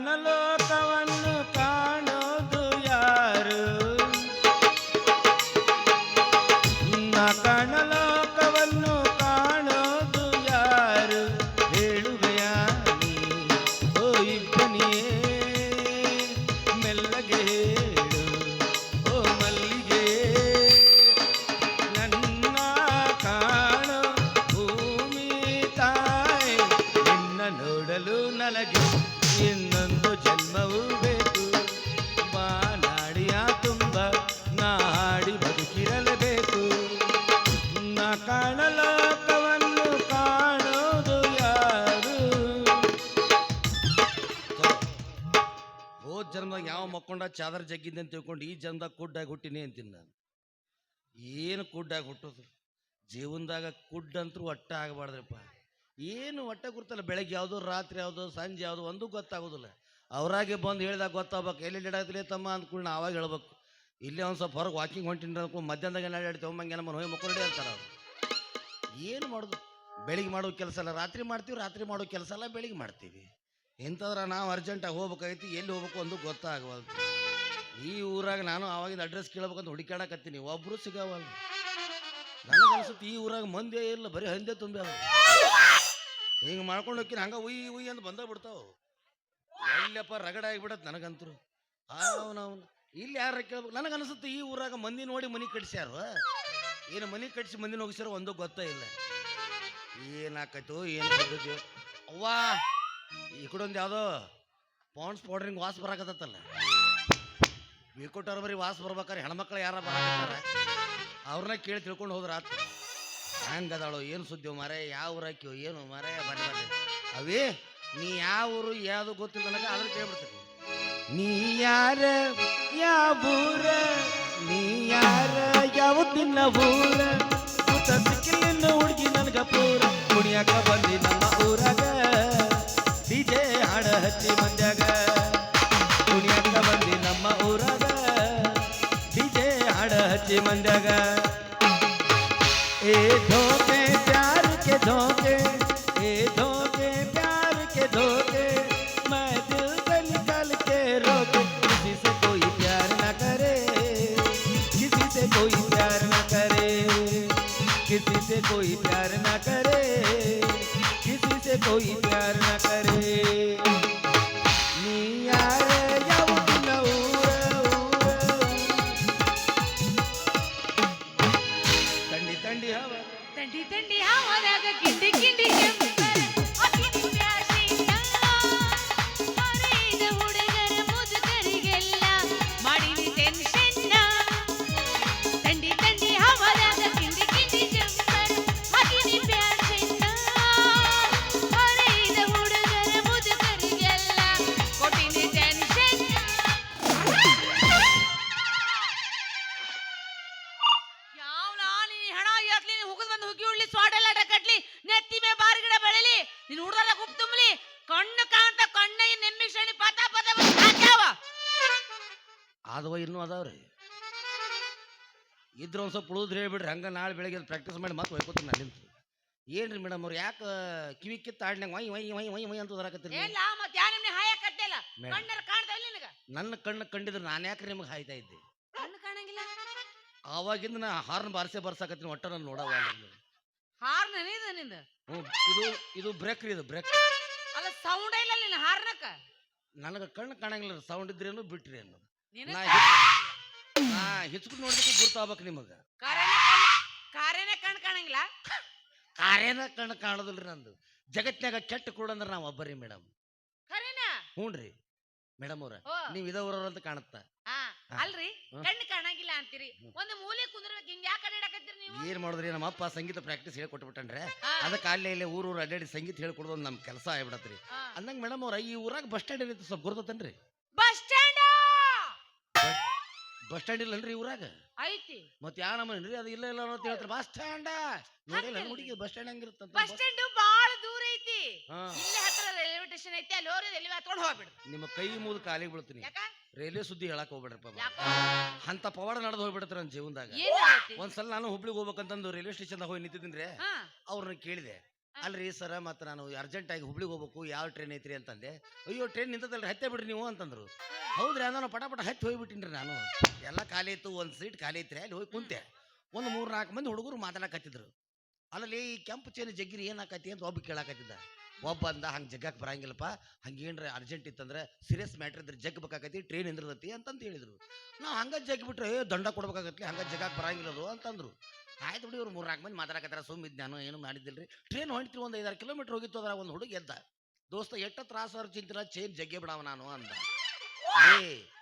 জানালো ಅಂತ ತಿಳ್ಕೊಂಡು ಈ ಜನ್ಮದಾಗ ಕುಡ್ಡಾಗಿ ಹುಟ್ಟಿನಿ ಅಂತೀನಿ ನಾನು. ಏನು ಕುಡ್ಡಾಗಿ ಹುಟ್ಟೋದು? ಜೀವನದಾಗ ಕುಡ್ಡಂತರೂ ಒಟ್ಟ ಆಗಬಾರ್ದ್ರಪ್ಪ. ಏನು ಒಟ್ಟ ಗುರ್ತಲ್ಲ, ಬೆಳಗ್ಗೆ ಯಾವುದು ರಾತ್ರಿ ಯಾವುದು ಸಂಜೆ ಯಾವುದು ಒಂದೂ ಗೊತ್ತಾಗೋದಿಲ್ಲ. ಅವರಾಗೆ ಬಂದು ಹೇಳಿದಾಗ ಗೊತ್ತಾಗಬೇಕು, ಎಲ್ಲಿ ಇಡಾತಿಲ್ಲ ತಮ್ಮ ಅಂದ್ಕೊಂಡು ನಾ ಆವಾಗ ಹೇಳ್ಬೇಕು. ಇಲ್ಲೇ ಒಂದು ಸ್ವಲ್ಪ ಹೊರಗೆ ವಾಕಿಂಗ್ ಹೊಂಟಿನ ಅನ್ಕೊಂಡು ಮಧ್ಯಾಹ್ನದಾಗ ನಡಾಡ್ತೀವಿ ಒಮ್ಮೆ ನಮ್ಮ ಹೋಗಿ ಮಕ್ಕಳು ಅಂತಾರೆ ಅವರು. ಏನು ಮಾಡೋದು? ಬೆಳಿಗ್ಗೆ ಮಾಡೋ ಕೆಲಸ ಅಲ್ಲ, ರಾತ್ರಿ ಮಾಡ್ತೀವಿ, ರಾತ್ರಿ ಮಾಡೋ ಕೆಲಸ ಅಲ್ಲ, ಬೆಳಿಗ್ಗೆ ಮಾಡ್ತೀವಿ. ಇಂಥದ್ರ ನಾವು ಅರ್ಜೆಂಟಾಗಿ ಹೋಗ್ಬೇಕಾಗಿತ್ತು ಎಲ್ಲಿ ಹೋಗ್ಬೇಕು ಒಂದು ಗೊತ್ತಾಗವಲ್ದು ಈ ಊರಾಗ ನಾನು ಆವಾಗಿಂದ ಅಡ್ರೆಸ್ ಕೇಳ್ಬೇಕಂತ ಹುಡುಕಾಡಕತ್ತೀನಿ ಒಬ್ರು ಸಿಗವಲ್ಲ. ನನಗೆ ಅನ್ಸುತ್ತೆ ಈ ಊರಾಗ ಮಂದೇ ಇಲ್ಲ, ಬರೀ ಹಂದೆ ತುಂಬ್ಯಾವ ಹಿಂಗೆ ಮಾಡ್ಕೊಂಡು ಹೋಗ್ತೀನಿ, ಹಂಗೆ ಉಯ್ ಉಯ್ ಅಂತ ಬಂದ ಬಿಡ್ತಾವ. ಎಲ್ಲಪ್ಪ ರಗಡ ಆಗಿಬಿಡತ್ ನನಗಂತರು. ಅವನವನು. ಇಲ್ಲಿ ಯಾರ ಕೇಳ್ಬೇಕು? ನನಗೆ ಅನಿಸುತ್ತೆ ಈ ಊರಾಗ ಮಂದಿ ನೋಡಿ ಮನೆ ಕಟ್ಸ್ಯಾರು. ಏನು ಮನೆ ಕಟ್ಸಿ ಮಂದಿನ ಹೋಗಿಸ್ಯಾರ ಒಂದು ಗೊತ್ತೇ ಇಲ್ಲ. ಏನಾಕೈತು, ಏನು? ಅವ್ವಾ, ಈ ಕಡೆ ಒಂದು ಯಾವುದೋ, ಪಾಂಡ್ಸ್ ಪೌಡ್ರಿಂಗ್ ವಾಸ ಬರಾಕತ್ತಲ್ಲ ಬೀಕೊಟ್ಟವ್ರ ಬರೀ ವಾಸ ಬರ್ಬೇಕಾರೆ ಹೆಣ್ಮಕ್ಳು ಯಾರ ಬರ್ತಾರೆ ಅವ್ರನ್ನ ಕೇಳಿ ತಿಳ್ಕೊಂಡು ಹೋದ್ರ ಆತ. ಹೆಂಗದಾಳು? ಏನು ಸುದ್ದಿ ಮಾರೆ? ಯಾವ ಊರು ಏನು ಮಾರೆ? ಬರ್ರಿ ಅವೇ, ನೀ ಯಾವ ಊರು, ಯಾವುದು ಗೊತ್ತಿಲ್ಲ ನನಗೆ ಅದ್ರ ಕೇಳ್ಬಿಡ್ತೀನಿ. ನೀ ಯಾರ, ಯಾವ ಊರ? ನೀ ಯಾರ ತಿನ್ನ ಊರ? ಸಿಕ್ಕಿಲ್ಲ ಹುಡುಗಿ ನನಗ ಪೂರ. ಕುಣಿಯಾಕ ಬಂದಿ ನಮ್ಮ ಊರಾಗ. ಡಿಜೆ ಹಾಡ ಹಚ್ಚಿ ಮಂದ್ಯಾಗ मंदग ए धोखे प्यार के धोखे ए धोखे प्यार के धोखे मैं दिल से निकल के रोक। किसी से कोई प्यार ना करे, किसी से कोई प्यार ना करे, किसी से कोई प्यार ना करे, किसी से कोई प्यार ना करे। ಹುಡ್ದಲ್ಲ ಗುಪ್ ತುಂಬಲಿ ಕಣ್ಣು ಕಾಣ್ತ ಕಣ್ಣಿಗೆ ನೆಮ್ಮಿ ಶಣಿ ಪದ ಪತ ಬಂದ್ ಹಾಕ್ಯಾವ ಆದವ ಇನ್ನೂ ಅದಾವ್ರಿ. ಇದ್ರ ಒಂದು ಸ್ವಲ್ಪ ಉಳಿದ್ರೆ ಹೇಳ್ಬಿಡ್ರಿ ಹಂಗ ನಾಳೆ ಬೆಳಗ್ಗೆ ಪ್ರಾಕ್ಟೀಸ್ ಮಾಡಿ ಮತ್ತೆ ಹೋಯ್ಕೋತೀನಿ ನಾನು ನಿಂತು ಏನ್ರಿ ಮೇಡಮ್ ಅವ್ರು ಯಾಕೆ ಕಿವಿ ಕಿತ್ತ ಆಡ್ನಂಗೆ why why why why why ಅಂತ ಉದರಾಕತ್ತೀರಿ ಏನ್ಲ ಮತ್ ಯಾ ನಿಮ್ನೆ ಹಾಯಕತ್ತಿಲ್ಲ? ಮೇಡಮ್ ಕಣ್ಣರ ಕಾಣ್ತಾವಿಲ್ಲ ನಿನಗ? ನನ್ನ ಕಣ್ಣು ಕಂಡಿದ್ರೆ ನಾನು ಯಾಕೆ ನಿಮ್ಗೆ ಹಾಯ್ತಾ ಇದ್ದೆ? ಕಣ್ಣು ಕಾಣಂಗಿಲ್ಲ? ಆವಾಗಿಂದ ನಾ ಹಾರ್ನ್ ಬಾರಿಸೇ ಬರ್ಸಾಕತ್ತೀನಿ ಒಟ್ಟ ನಾನು ನೋಡವ ಹಾರ್ನ ಇದು ನಿಂದ? ಇದು ಇದು ಬ್ರೇಕ್ ರೀ ಇದು ಬ್ರೇಕ್ ಅಲ್ಲ ಸೌಂಡ್ ಇಲ್ಲ ನಿನ್ನ ಹಾರ್ನಕ್ಕ. ನನಗೆ ಕಣ್ಣು ಕಾಣಂಗಿಲ್ಲ ಸೌಂಡ್ ಇದ್ರೇನು ಬಿಟ್ರಿ ಅನ್ನೋದು. ನಿನಗ ನಾ ನಾ ಹಿಚ್ಕೊಂಡು ಗುರ್ತಾಗ್ಬೇಕು ನಿಮಗೆ. ಕಾರ್ಯನೇ ಕಾರೇನೆ ಕಣ್ಣು ಕಾಣಂಗಿಲ್ಲ. ಕಾರ್ಯನ ಕಣ್ಣು ಕಾಣೋದಿಲ್ರಿ ನಂದು. ಜಗತ್ನ್ಯಾಗ ಕೆಟ್ಟ ಕೂಡಂದ್ರೆ ನಾವು ಒಬ್ಬರಿ ಮೇಡಮ್. ಕರೇನ ಹ್ಞೂ ರೀ ಮೇಡಮ್ ಅವ್ರ ಓ ನೀವು ಇದವ್ರವ್ರ ಅಂತ ಕಾಣುತ್ತ. ಅಲ್ರಿ. ಕಣ್ಣು ಕಾಣಂಗಿಲ್ಲ ಅಂತೀರಿ. ಒಂದು ಮೂಲೆ ಕುಂದ್ರಬೇಕು ಹಿಂಗ್ ಯಾಕೆ ಅಡ್ಡಾಡಕತ್ತೀರಿ ನೀವು? ಏನ್ ಮಾಡಿದ್ರಿ? ನಮ್ಮ ಅಪ್ಪ ಸಂಗೀತ ಪ್ರಾಕ್ಟೀಸ್ ಹೇಳ್ಕೊಟ್ಬಿಟ್ಟನ್ರೆ ಹಾ, ಅದಕ್ಕೆ ಅಲ್ಲೇ ಇಲ್ಲೇ ಊರು ಊರು ಅಡ್ಡಾಡಿ ಸಂಗೀತ ಹೇಳ್ಕೊಡೋದು ನಮ್ ಕೆಲಸ ಆಗ್ಬಿಡತ್ರಿ. ಅಂದಂಗ ಮೇಡಮ್ ಅವ್ರ ಈ ಊರಾಗ ಬಸ್ ಸ್ಟ್ಯಾಂಡ್ ಏನೈತಿ ಸ್ವಲ್ಪ ಗುರ್ತತನ್ರಿ ಬಸ್ ಸ್ಟ್ಯಾಂಡ್ ಬಸ್ ಸ್ಟ್ಯಾಂಡ್ ಇಲ್ಲ ಅಲ್ರಿ ಊರಾಗ? ಐತಿ. ಮತ್ತೆ ನಮ್ಮ ನಮ್ಮನ್ರಿ ಅದು ಇಲ್ಲ ಇಲ್ಲ ಅಂತ ಹೇಳ್ತಾರೆ. ಬಸ್ ಸ್ಟ್ಯಾಂಡ್ ನೋಡಿಲ್ಲ. ಹುಡುಗಿ ಬಸ್ ಸ್ಟ್ಯಾಂಡ್ ಹಂಗಿರುತ್ತಂತ ಬಸ್ ಸ್ಟ್ಯಾಂಡ್ ಬಹಳ ದೂರ ಐತಿ. ಇಲ್ಲೇ ಹತ್ರ ರೈಲ್ವೆ ಸ್ಟೇಷನ್ ಐತಿ ಅಲ್ಲಿ ಹೋಗಿ ರೈಲ್ವೆ ಹತ್ಕೊಂಡು ಹೋಗ್ಬಿಡು ನಿಮ್ಮ ಕೈ ಮುಗಿದು ಕಾಲಿಗೆ ಬೀಳ್ತೀನಿ. ಯಾಕ? ರೈಲ್ವೆ ಸುದ್ದಿ ಹೇಳಕ್ ಹೋಗ್ಬೇಡ್ರಪ್ಪ ಅಂತ ಪವಾಡ ನಡೆದು ಹೋಗ್ಬಿಡ್ತಾರ ನನ್ನ ಜೀವನದಾಗ. ಒಂದ್ಸಲ ನಾನು ಹುಬ್ಳಿಗೆ ಹೋಗ್ಬೇಕಂತಂದು ರೈಲ್ವೆ ಸ್ಟೇಷನ್ದಾಗ ಹೋಗಿ ನಿಂತಿದ್ದೀನಿ ಹಾ. ಅವ್ರನ್ನ ಕೇಳಿದೆ. ಅಲ್ರಿ ಸರ ಮತ್ತೆ ನಾನು ಅರ್ಜೆಂಟ್ ಆಗಿ ಹುಬ್ಳಿಗೆ ಹೋಗ್ಬೇಕು ಯಾವ ಟ್ರೈನ್ ಐತ್ರಿ ಅಂತಂದೆ. ಅಯ್ಯೋ ಟ್ರೈನ್ ನಿಂತದಲ್ರಿ ಹತ್ತೆ ಬಿಡ್ರಿ ನೀವು ಅಂತಂದ್ರು. ಹೌದ್ರಿ ನಾನು ಪಟ ಪಟ ಹತ್ತಿ ಹೋಗ್ಬಿಟ್ಟಿನ್ರಿ ನಾನು. ಎಲ್ಲ ಖಾಲಿ ಇತ್ತು ಒಂದು ಸೀಟ್ ಖಾಲಿ ಐತ್ರಿ ಅಲ್ಲಿ ಹೋಗಿ ಕುಂತೆ. ಒಂದು ಮೂರು ನಾಲ್ಕು ಮಂದಿ ಹುಡುಗರು ಮಾತಾಡಕತ್ತಿದ್ರು. ಅಲ್ಲಲ್ಲಿ ಈ ಕೆಂಪು ಚೇನು ಜಗ್ಗಿರಿ ಏನಾಕತಿ ಅಂತ ಒಬ್ಬ ಕೇಳಾಕತ್ತಿದ್ದ. ಒಬ್ಬ ಅಂದ, ಹಂಗೆ ಜಗ್ಗಕ್ಕೆ ಬರಂಗಿಲ್ಲಪ್ಪ. ಹಂಗೇನ್ರ ಅರ್ಜೆಂಟ್ ಇತ್ತಂದ್ರೆ ಸೀರಿಯಸ್ ಮ್ಯಾಟ್ರ್ ಇದ್ರೆ ಜಗ್ ಬೇಕಾಗತಿ ಟ್ರೈನ್ ನಿಂದಿರ್ತತಿ ಅಂತಂತ ಹೇಳಿದ್ರು. ನಾವು ಹಂಗ ಜಗ್ ಬಿಟ್ರೆ ಏ, ದಂಡ ಕೊಡ್ಬೇಕಾಗತ್ಲಿ, ಹಂಗ ಜಗ್ಗಕ್ಕೆ ಬರಂಗಿಲ್ಲ ಅದು ಅಂತಂದ್ರು. ಆಯ್ತು ಬಿಡಿ ಇವ್ರು ಮೂರು ನಾಲ್ಕು ಮಂದಿ ಮಾತಾಡಕತ್ತಾರ ಸುಮ್ಮಿದ್ ನಾನು ಏನು ಮಾಡಿದ್ದಿಲ್ರಿ. ಟ್ರೈನ್ ಹೊಂಟ್ರಿ ಒಂದು ಐದಾರು ಕಿಲೋಮೀಟರ್ ಹೋಗಿತ್ತು ಅದ್ರ ಒಂದು ಹುಡುಗ ಎದ್ದ. ದೋಸ್ತ, ಎಟ್ಟ ತ್ರಾಸ ಚಿಂತಿನ ಚೈನ್ ಜಗ್ಗೆ ಬಿಡವ ನಾನು ಅಂದ. ಏ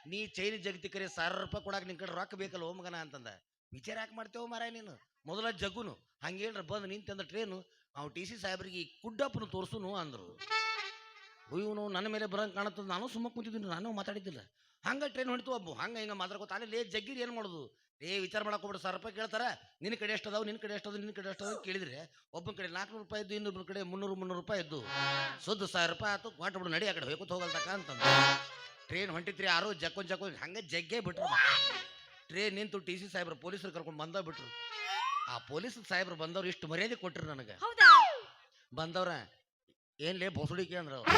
ನೀ ಚೈನ್ ಜಗ್ತಿ ಕರೆ ಸಾವಿರ ರೂಪಾಯಿ ಕೊಡಾಕ ನಿನ್ ಕಡೆ ರೊಕ್ಕ ಬೇಕಲ್ಲ ಓ ಮಗನ ಅಂತಂದ. ವಿಚಾರ ಯಾಕೆ ಮಾಡ್ತೇವೆ ಮಾರಾಯ ನೀನು? ಮೊದಲ ಜಗ್ಗುನು. ಹಂಗೇನ್ರ ಬಂದು ನಿಂತಂದ ಟ್ರೇನು ಅವ್ ಟಿ ಸಿ ಸಾಹೇಬ್ರಿಗೆ ಕುಡ್ಡಪ್ಪನ ತೋರಿಸುನು ಅಂದರು. ಇವನು ನನ್ನ ಮೇಲೆ ಬರಂಗ್ ಕಾಣತ್ತದ. ನಾನು ಸುಮ್ಮ ಕುಂತಿದ್ದೀನಿ, ನಾನು ಮಾತಾಡಿದ್ದಿಲ್ಲ. ಹಂಗ ಟ್ರೈನ್ ಹೊಂಟಿತು ಒಬ್ಬ. ಹಂಗೆ ಹಿಂಗೆ ಮಾತಾಡ್ಕೋತ ಅಲ್ಲಿ ಲೇ ಜಗ್ಗಿರಿ ಏನು ಮಾಡೋದು? ಏ ವಿಚಾರ ಮಾಡಕ್ ಹೋಗ್ಬಿಡು, ಸಾವಿರ ರೂಪಾಯಿ ಕೇಳ್ತಾರೆ. ನಿನ್ನ ಕಡೆ ಎಷ್ಟದಾವ್ ನಿನ್ನ ಕಡೆ ಎಷ್ಟದ ನಿನ್ನ ಕಡೆ ಎಷ್ಟದ ಕೇಳಿದ್ರೆ ಒಬ್ಬನ ಕಡೆ ನಾಲ್ಕುನೂರು ರೂಪಾಯಿ ಇದ್ದು, ಇನ್ನೊಬ್ಬನ ಕಡೆ ಮುನ್ನೂರು ಮುನ್ನೂರು ರೂಪಾಯಿ ಇದ್ದು, ಸುದ್ದು ಸಾವಿರ ರೂಪಾಯಿ ಆಯ್ತು ಕೊಟ್ಟು ಬಿಡು, ನಡಿ ಆ ಕಡೆ ಹೋಗ್ಕೊತ ಹೋಗಲ್ತಕ್ಕ ಅಂತಂದ. ಟ್ರೈನ್ ಹೊಂಟಿತ್ರಿ ಯಾರು ಜಕ್ಕೊಂಡ್ ಜಕ್ಕೊಂಡ್ ಹಂಗೆ ಜಗ್ಗೆ ಬಿಟ್ರು ಟ್ರೈನ್ ನಿಂತು ಟಿ ಸಿ ಸಾಹೇಬ್ರು ಪೊಲೀಸರು ಕರ್ಕೊಂಡು ಬಂದ ಬಿಟ್ರು. ಆ ಪೊಲೀಸ್ ಸಾಹೇಬ್ರು ಬಂದವ್ರು ಇಷ್ಟು ಮರ್ಯಾದೆ ಕೊಟ್ರು ನನಗೆ. ಹೌದಾ? ಬಂದವ್ರ ಏನ್ಲೇ ಲೇ ಅಂದ್ರ ಅವ್ರು.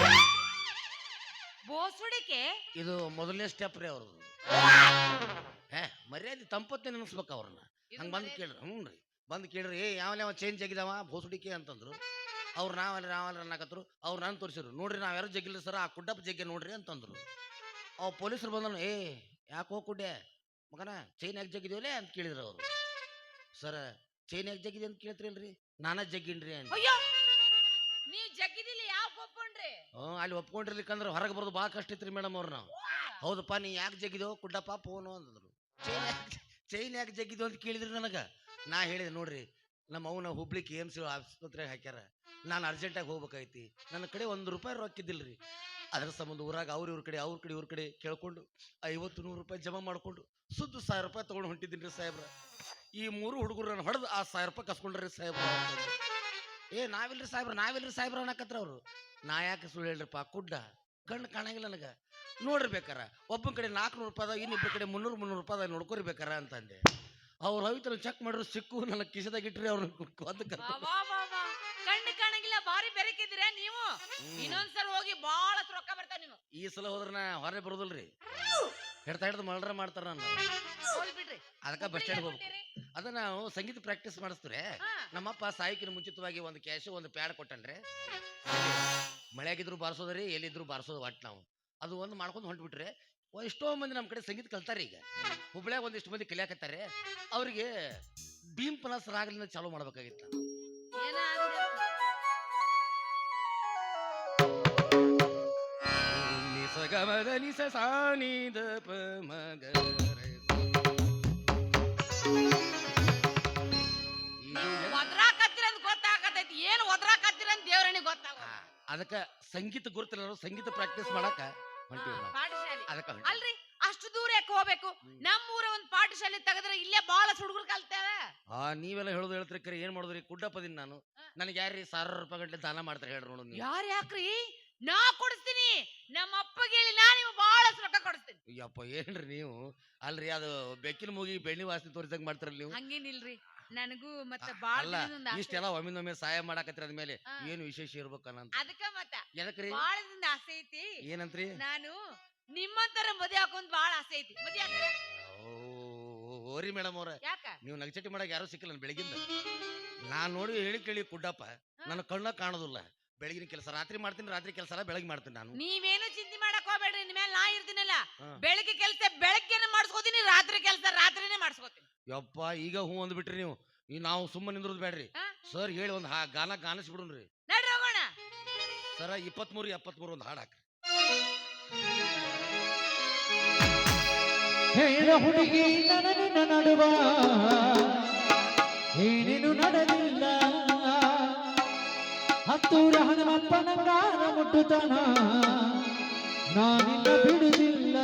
ಬೋಸುಡಿಕೆ? ಇದು ಮೊದಲನೇ ಸ್ಟೆಪ್ ರೀ ಅವ್ರದ್ದು. ಹೇ ಮರ್ಯಾದೆ ತಂಪತ್ತೆ ನೆನೆಸ್ಬೇಕು ಅವ್ರನ್ನ. ಹಂಗೆ ಬಂದು ಕೇಳ್ರಿ ಹ್ಞೂ ರೀ. ಬಂದು ಕೇಳ್ರಿ ಏ ಯಾವ ಚೇಂಜ್ ಆಗಿದಾವ ಬೋಸುಡಿಕೆ ಅಂತಂದ್ರು. ಅವ್ರು ನಾವಲ್ಲ ನಾವಲ್ಲ ಅನ್ನಕತ್ರು ಅವ್ರು ನಾನು ತೋರಿಸಿದ್ರು. ನೋಡ್ರಿ ನಾವು ಯಾರು ಜಗ್ಗಿಲ್ಲ ಸರ್ ಆ ಕುಡ್ಡಪ್ಪ ಜಗ್ಗೆ ನೋಡ್ರಿ ಅಂತಂದ್ರು. ಅವ್ ಪೊಲೀಸರು ಬಂದ್ರು ಏ ಯಾಕೆ ಹೋಗಿ ಕುಡ್ಡೆ ಮಗನ ಚೈನ್ ಯಾಕೆ ಜಗ್ಗಿದೀವಲೇ ಅಂತ ಕೇಳಿದ್ರು ಅವರು. ಸರ್ ಚೈನ್ ಯಾಕೆ ಜಗ್ಗಿದೆ ಅಂತ ಕೇಳ್ತಿರಲ್ರಿ ನಾನಾ ಜಗ್ಗಿನ್ರಿ ಅಂತ ಅಯ್ಯೋ! ನೀವ್ ಜಗ್ಗಿದಿಲ್ಲ ಯಾಕೆ ಒಪ್ಕೊಂಡ್ರಿ? ಹ್ಞೂ ಅಲ್ಲಿ ಒಪ್ಕೊಂಡಿರ್ಲಿಕ್ಕಂದ್ರೆ ಹೊರಗೆ ಬರೋದು ಭಾಳ ಕಷ್ಟ ಇತ್ತು ರೀ ಮೇಡಮ್ ಅವ್ರು ನಾವು. ಹೌದಪ್ಪ ನೀ ಯಾಕೆ ಜಗ್ಗಿದೋ? ಕುಡ್ಡಪ್ಪ ಫೋನು ಅಂತಂದ್ರು ಚೈನ್ ಯಾಕೆ ಚೈನ್ ಯಾಕೆ ಜಗ್ಗಿದೋ ಅಂತ ಕೇಳಿದ್ರಿ ನನಗೆ? ನಾ ಹೇಳಿದೆ ನೋಡ್ರಿ ನಮ್ಮ ಅವನ ಹುಬ್ಳಿ ಕೆ ಎಂ ಸಿ ಆಸ್ಪತ್ರೆಗೆ ಹಾಕ್ಯಾರ. ನಾನು ಅರ್ಜೆಂಟಾಗಿ ಹೋಗ್ಬೇಕಾಯ್ತಿ. ನನ್ನ ಕಡೆ ಒಂದು ರೂಪಾಯಿ ರೊಕ್ಕಿದ್ದಿಲ್ರಿ. ಅದರ ಅದ್ರ ಸಂಬಂಧ ಊರಾಗ ಅವ್ರ ಇವ್ರ ಕಡೆ ಅವ್ರ ಕಡೆ ಇವ್ರ ಕಡೆ ಕೇಳ್ಕೊಂಡು ಐವತ್ತು ನೂರು ರೂಪಾಯಿ ಜಮಾ ಮಾಡ್ಕೊಂಡು ಸುದ್ದು ಸಾವಿರ ರೂಪಾಯಿ ತೊಗೊಂಡು ಹೊಂಟಿದ್ದೀನಿ ರೀ ಸಾಹೇಬ್ರ. ಈ ಮೂರು ಹುಡುಗರನ್ನ ಹೊಡೆದು ಆ ಸಾವಿರ ರೂಪಾಯಿ ಕಸ್ಕೊಂಡ್ರಿ ಸಾಹೇಬ್ರ ಏ, ನಾವಿಲ್ರಿ ಸಾಹೇಬ್ರ ನಾವಿಲ್ರಿ ಸಾಹೇಬ್ರ ಅನ್ನಕತ್ರ ಅವರು. ನಾ ಯಾಕೆ ಸುಳ್ಳು ಹೇಳ್ರಪ್ಪ ಕುಡ್ಡ ಕಣ್ಣು ಕಾಣಂಗಿಲ್ಲ ನನಗೆ. ನೋಡಿರ್ಬೇಕಾರ, ಒಬ್ಬನ ಕಡೆ ನಾಲ್ಕುನೂರು ರೂಪಾಯಿ ಇನ್ನಿಬ್ಬರ ಕಡೆ ಮುನ್ನೂರು ಮುನ್ನೂರು ರೂಪಾಯಿ ಅದಾವ ನೋಡ್ಕೊರಿಬೇಕಾರ ಅಂತಂದೆ. ಅವ್ರು ಹೋಯ್ತಾರ ಚೆಕ್ ಮಾಡಿದ್ರು ಸಿಕ್ಕು ನನ್ನ ಕಿಸದಾಗ ಇಟ್ರಿ ಅವ್ರನ್ನ ಬಾರಿ ನೀವು? ಇನ್ನೊಂದ್ಸಲ ಹೋಗಿ ಬಹಳ ರೊಕ್ಕ ಬರ್ತಾವ ನೀವು ಈ ಸಲ ಹೋದ್ರ ನಾ ಹೊರಗೆ ಬರೋದಿಲ್ರಿ. ಹಿಡ್ತಾ ಹಿಡ್ದು ಮಲ್ಡ್ರ ಮಾಡ್ತಾರ ನಾನು ಹೋಗ್ಲಿ ಬಿಡ್ರಿ. ಅದಕ್ಕೆ ಬಸ್ ಸ್ಟ್ಯಾಂಡ್ ಹೋಗ್ಬೇಕು. ಅದ ನಾವು ಸಂಗೀತ ಪ್ರಾಕ್ಟೀಸ್ ಮಾಡಿಸ್ತಾರೆ. ನಮ್ಮಪ್ಪ ಸಾಯಕಿನ ಮುಂಚಿತವಾಗಿ ಒಂದು ಕ್ಯಾಶ್ ಒಂದು ಪ್ಯಾಡ್ ಕೊಟ್ಟನ್ರಿ. ಮಳೆಯಾಗಿದ್ರು ಬಾರಿಸೋದ್ರಿ ಎಲ್ಲಿದ್ರು ಬಾರಿಸೋದು ಒಟ್ಟು ನಾವು. ಅದು ಒಂದು ಮಾಡ್ಕೊಂಡು ಹೊಂಟ್ಬಿಟ್ರೆ ಎಷ್ಟೋ ಮಂದಿ ನಮ್ಮ ಕಡೆ ಸಂಗೀತ ಕಲ್ತಾರೆ ಈಗ. ಹುಬ್ಳ್ಯಾಗ ಒಂದಿಷ್ಟು ಮಂದಿ ಕಲಿಯಾಕತ್ತಾರೆ. ಅವರಿಗೆ ಭೀಮ್ ಪನಸ್ ರಾಗಲಿಂದ ಚಾಲೂ ಮಾಡ್ಬೇಕಾಗಿತ್ತು. ನಿಸ ಸಾನಿದ ಪ ಮಗ ಒದ್ರಾಕತ್ತೀರ ಅಂತ ಗೊತ್ತಾಗತೈತಿ ಏನು ಒದ್ರಾಕತ್ತೀರ ಅಂತ ದೇವ್ರನಿಗೆ ಗೊತ್ತಾಗ ಅದಕ್ಕ ಸಂಗೀತ ಗುರುತಿಲ್ಲ ಸಂಗೀತ ಪ್ರಾಕ್ಟೀಸ್ ಮಾಡಕ ಹೊಂಟಿವಿ ನಾವು. ಪಾಠಶಾಲೆ. ಅದಕ್ಕ ಹೊಂಟೀವಿ. ಅಲ್ರಿ ಅಷ್ಟು ದೂರ ಯಾಕೆ ಹೋಗ್ಬೇಕು? ನಮ್ಮೂರ ಒಂದ್ ಪಾಠಶಾಲೆ ತೆಗೆದ್ರೆ ಇಲ್ಲೇ ಬಹಳ ಹುಡುಗರು ಕಲ್ತೇವೆ. ಆ ನೀವೆಲ್ಲ ಹೇಳೋದು ಹೇಳ್ತೀರಿ ಕರೆ ಏನ್ ಮಾಡುದ್ರಿ? ಕುಡ್ಡಪ್ಪದಿನ್ ನಾನು. ನನಗೆ ಯಾರ್ರಿ ಸಾವಿರ ರೂಪಾಯಿ ಗಂಟೆ ದಾನ ಮಾಡ್ತಾರೆ ಹೇಳ್ರಿ ನೋಡು ನೀವು. ಯಾರು ಯಾಕ್ರಿ ನಾ ಕೊಡಿಸ್ತೀನಿ. ನಮ್ಮ ಅಪ್ಪಗೆ ಹೇಳಿ ನಾ ನಿಮ್ಗೆ ಬಹಳ ರೊಕ್ಕ ಕೊಡಿಸ್ತೀನಿ. ಅಯ್ಯಪ್ಪ ಏನ್ರಿ ನೀವು? ಅಲ್ರಿ ಅದು ಬೆಕ್ಕಿನ ಮೂಗಿ ಬೆಣ್ಣಿ ವಾಸನೆ ತೋರಿಸಂಗ್ ಮಾಡ್ತಾರಲ್ಲ ನೀವು? ಹಂಗೇನಿಲ್ರಿ. ನನಗೂ ಮತ್ತೆ ಬಾಳ ಅಲ್ಲ ಇಷ್ಟೆಲ್ಲ ಒಮ್ಮಿಂದೊಮ್ಮೆ ಸಹಾಯ ಮಾಡಾಕತ್ರಿ ಅದ್ಮೇಲೆ ಹಾ. ಏನು ವಿಶೇಷ ಇರ್ಬೇಕನ್ನಂತ ಅದಕ್ಕ ಮತ್ತ ಎದಕ್ರಿ? ದಿನದ ಆಸೆ ಐತಿ. ಏನಂತ್ರಿ? ನಾನು ನಿಮ್ಮಂತರ ಮದುವೆ ಹಾಕೊಂಡ್ ಬಹಳ ಆಸೆ ಐತಿ. ಮದುವೆ ಹಾಕ್ತೀರ? ಓ, ಓರಿ ಮೇಡಮ್ ಅವ್ರ. ಯಾಕ? ನೀವು ನಗಚಟಿ ಮಾಡಕ್ ಯಾರು ಸಿಕ್ಕಿಲ್ಲ ನನ್ ಬೆಳಗಿಂದ. ನಾನ್ ನೋಡಿ ಹೇಳಿ ಕೇಳಿ ಕುಡ್ಡಪ್ಪ. ನನ್ನ ಕಣ್ಣ ಕಾಣೋದಿಲ್ಲ. ಬೆಳಗಿನ ಕೆಲಸ ರಾತ್ರಿ ಮಾಡ್ತೀನಿ ರಾತ್ರಿ ಕೆಲಸ ಎಲ್ಲ ಬೆಳಗ್ಗೆ ಮಾಡ್ತೀನಿ ನಾನು. ನೀವೇನು ಚಿಂತೆ ಮಾಡಕ್ ಹೋಗ್ಬೇಡ್ರಿ ನಿಮ್ಮ ಮೇಲೆ ನಾ ಇರ್ತೀನಲ್ಲ. ಬೆಳಗ್ಗೆ ಕೆಲಸ ಬೆಳಗ್ಗೆನೆ ಮಾಡಿಸ್ಕೋತೀನಿ ರಾತ್ರಿ ಕೆಲಸ ರಾತ್ರಿನೇ ಮಾಡಿಸ್ಕೋತೀನಿ. ಯಪ್ಪ ಈಗ ಹೂ ಅಂದ್ಬಿಟ್ರಿ ನೀವು. ಈ ನಾವು ಸುಮ್ಮನೆ ನಿಂದ್ರದ್ ಬೇಡ್ರಿ. ಸರ್ ಹೇಳಿ ಒಂದು ಹಾ ಗಾನ ಗಾನಿಸ್ಬಿಡ್ರಿ ನಡ್ರಿ ಹೋಗೋಣ. ಸರ ಇಪ್ಪತ್ಮೂರು ಎಪ್ಪತ್ಮೂರು ಒಂದು ಹಾಡು ಹಾಕ್ರಿ. ಹೇಳ ಹುಡುಗಿ ನಡುವ. ಏನೇನು ನಡೆದಿಲ್ಲ. ಹತ್ತೂರ ಹನುಮಪ್ಪನ ಗಾನ ಮುಟ್ಟುತನ ನಾನಿನ್ನ ಬಿಡುವುದಿಲ್ಲ.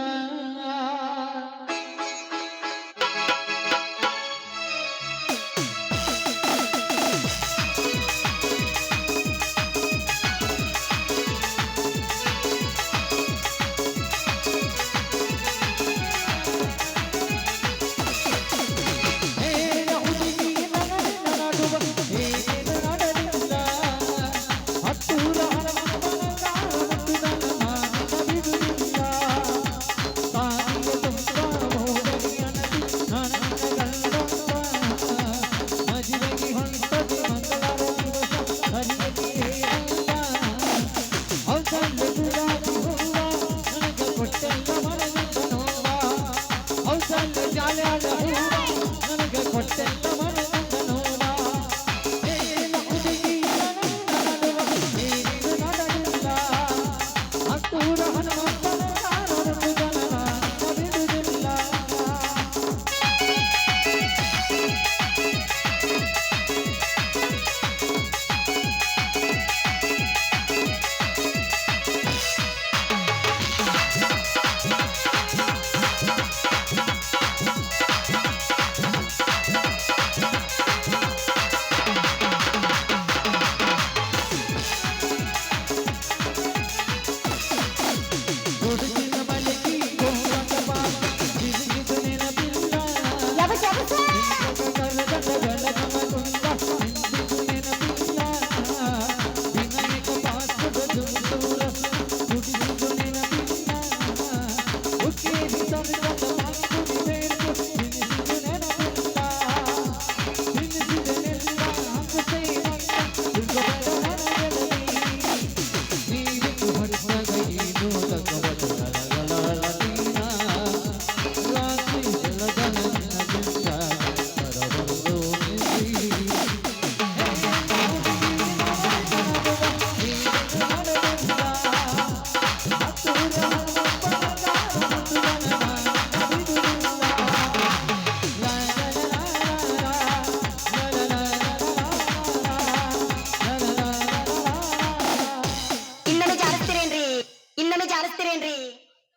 ಇನ್ನೊಮ್ಮೆ ಜಾರಿಸ್ತೀರೇನ್ರಿ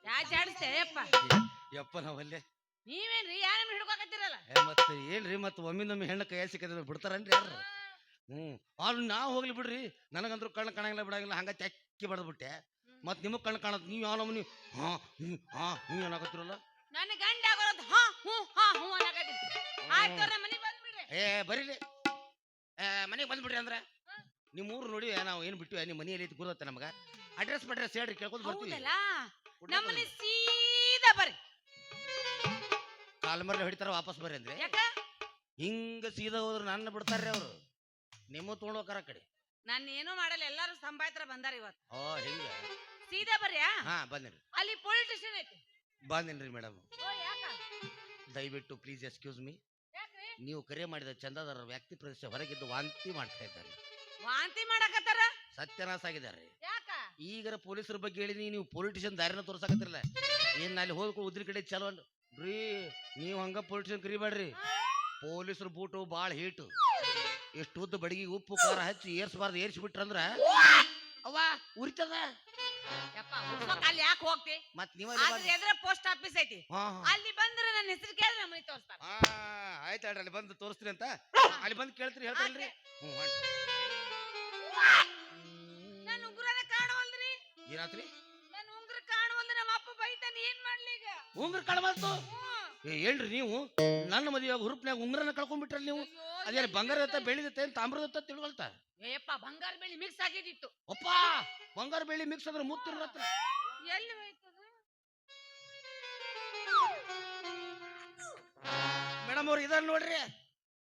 ಯಾ ಜಾಡಿಸ್ತೇಪ್ಪ ಯಪ್ಪ. ನಾವಲ್ಲೇ ನೀವೇನ್ರಿ? ಯಾರ ಹಿಡ್ಕೊಕತ್ತೀರಲ್ಲ? ಏ ಮತ್ತೆ ಏನ್ರಿ ಮತ್ತೆ ಒಮ್ಮಿಂದೊಮ್ಮೆ ಹೆಣ್ಣು ಕೈ ಸಿಕ್ಕಿದ್ರೆ ಬಿಡ್ತಾರನ್ರಿ ಯಾರು? ಹ್ಮ್. ಅವ್ರು ನಾವು ಹೋಗ್ಲಿ ಬಿಡ್ರಿ. ನನಗಂದ್ರು ಕಣ್ಣು ಕಾಣಂಗಿಲ್ಲ ಬಿಡಂಗಿಲ್ಲ ಹಂಗ ಚಕ್ಕಿ ಬಡದ್ಬಿಟ್ಟೆ. ಮತ್ತೆ ನಿಮಗೆ ಕಣ್ಣು ಕಾಣತ್ ನೀವು ಯಾವ ನಮ್ಮನಿ ಹಾ ಹ್ಞೂ ಹಾ ಹ್ಞೂ ಏನಾಗತ್ತಿರಲ್ಲ ನನ್ನ ಗಂಡ ಆಗೋದು ಹಾ ಹ್ಞೂ ಹಾ ಹ್ಞೂ ಅನ್ನಕತ್ತೀನಿ. ಆಯ್ತು ಮನೆಗೆ ಬಂದ್ಬಿಡ್ರಿ. ಏ ಬರೀಲಿ ಏ ಮನೆಗೆ ಬಂದ್ಬಿಡ್ರಿ ಅಂದ್ರೆ? ನಿಮ್ಮ ಊರು ನೋಡಿ ನಾವು ಏನು ಬಿಟ್ಟಿವಿ ನಿಮ್ಮ ಮನೆಯಲ್ಲಿ ಗುರುತ್ತೆ ಗುರುದತ್ತೆ ನಮಗೆ. ಅಡ್ರೆಸ್ ಮಡ್ರೆಸ್ ಹೇಳ್ರಿ ಕೇಳ್ಕೊಂಡು ಬರ್ತೀವಿ ಹೌದಲ್ಲ? ನಮ್ಮನೆ ಸೀದಾ ಬರ್ರಿ. ಕಾಲ್ ಮರ್ಲಿ ಹೊಡಿತಾರ ವಾಪಸ್ ಬರ್ರಿ ಅಂದ್ರೆ. ಯಾಕ? ಹಿಂಗ ಸೀದಾ ಹೋದ್ರೆ ನನ್ನ ಬಿಡ್ತಾರ್ರಿ ಅವರು. ನಿಮ್ಮ ತೊಗೊಂಡೋಕಾರ ಕಡೆ. ನಾನು ಏನೂ ಮಾಡಲ್ಲ ಎಲ್ಲಾರು ಸಂಭಾಯತ್ರ ಬಂದಾರ ಇವತ್ತು. ಓ ಹಿಂಗ. ಸೀದಾ ಬರ್ರಿ ಆ? ಹಾ ಬಂದಿನ್ರಿ ಅಲ್ಲಿ ಪೊಲೀಸ್ ಸ್ಟೇಷನ್ ಐತಿ. ಬಂದಿನ್ರಿ ಮೇಡಮ್ ಓ ಯಾಕ? ದಯವಿಟ್ಟು ಪ್ಲೀಸ್ ಎಕ್ಸ್ಕ್ಯೂಸ್ ಮೀ ಯಾಕ್ರಿ? ನೀವು ಕರೆ ಮಾಡಿದ ಚಂದಾದಾರರ ವ್ಯಕ್ತಿ ಪ್ರದೇಶ ಹೊರಗಿದ್ದು ವಾಂತಿ ಮಾಡ್ತಾ ಇದ್ದಾರೆ. ವಾಂತಿ ಮಾಡಕತ್ತಾರ? ಸತ್ಯನಾಶ ಆಗಿದ್ದಾರೆ. ಈಗರ ಪೊಲೀಸರ ಬಗ್ಗೆ ಹೇಳಿ ನೀವು ಪೊಲಿಟಿಷಿಯನ್ ದಾರಿನ ತೋರ್ಸಕತ್ತಿರಲ್ಲ. ಏನ್ ಅಲ್ಲಿ ಹೋದ್ಕೊ ಉದ್ರಿ ಕಡೆ ಚಲೋ ರೀ ನೀವು ಹಂಗ ಪೊಲಿಟಿಷಿಯನ್ ಕರಿಬೇಡ್ರಿ ಪೊಲೀಸರು ಬೂಟು ಭಾಳ ಹೀಟು. ಎಷ್ಟು ಉದ್ದ ಬಡಗಿ ಉಪ್ಪು ಖಾರ ಹಚ್ಚಿ ಏರ್ಸ್ಬಾರ್ದು ಏರ್ಸಿ ಬಿಟ್ರಂದ್ರ ಅವ್ವ ಉರಿತದ? ಯಪ್ಪ ಅಲ್ಲಿ ಯಾಕೆ ಹೋಗ್ತಿ? ಮತ್ ನೀವ ಅದ್ರ ಎದುರ ಪೋಸ್ಟ್ ಆಫೀಸ್ ಐತಿ? ಅಲ್ಲಿ ಬಂದ್ರೆ ನನ್ನ ಹೆಸರು ಕೇಳಿದ್ರೆ ನಮ್ಮ ಮನೆ ತೋರಿಸ್ತಾರ ಆಯ್ತು ಅಲ್ಲಿ ಬಂದು ತೋರಿಸ್ತೀರಿ ಅಂತ ಅಲ್ಲಿ ಬಂದು ಕೇಳ್ತೀರಿ ಹೇಳ್ತಾರಲ್ರಿ? ಹ್ಞೂ ಏನಾತ್ರಿ? ನಾನು ಉಂಗುರ ಕಾಣವಲ್ದ ನಮ್ಮ ಅಪ್ಪ ಬೈತಾನ ಏನ್ ಮಾಡ್ಲಿ ಈಗ? ಉಂಗ್ರ ಏ ಹೇಳ್ರಿ ನೀವು. ನನ್ನ ಮದುವೆ ಹುರುಪ್ನ್ಯಾಗ ಉಂಗ್ರನ ಕಳ್ಕೊಂಡ್ಬಿಟ್ರಲ್ಲ ನೀವು? ಅದೇ ಅದೇನು ಬಂಗಾರ ಇತ್ತ ಬೆಳ್ಳಿದತ್ತೆ ತಾಮ್ರದ ತಾಮ್ರದತ್ತ ತಿಳ್ಕೊಳ್ತಾ? ಏಪ್ಪ ಬಂಗಾರ ಬೆಳ್ಳಿ ಮಿಕ್ಸ್ ಆಗಿದ್ದಿತ್ತು. ಅಪ್ಪ ಬಂಗಾರ ಬೆಳ್ಳಿ ಮಿಕ್ಸ್ ಅಂದ್ರೆ ಮುತ್ತಿರತ್ತ ಎಲ್ಲಿ ಹೋಯ್ತದ? ಮೇಡಮ್ ಅವ್ರು ಇದಾರ ನೋಡ್ರಿ.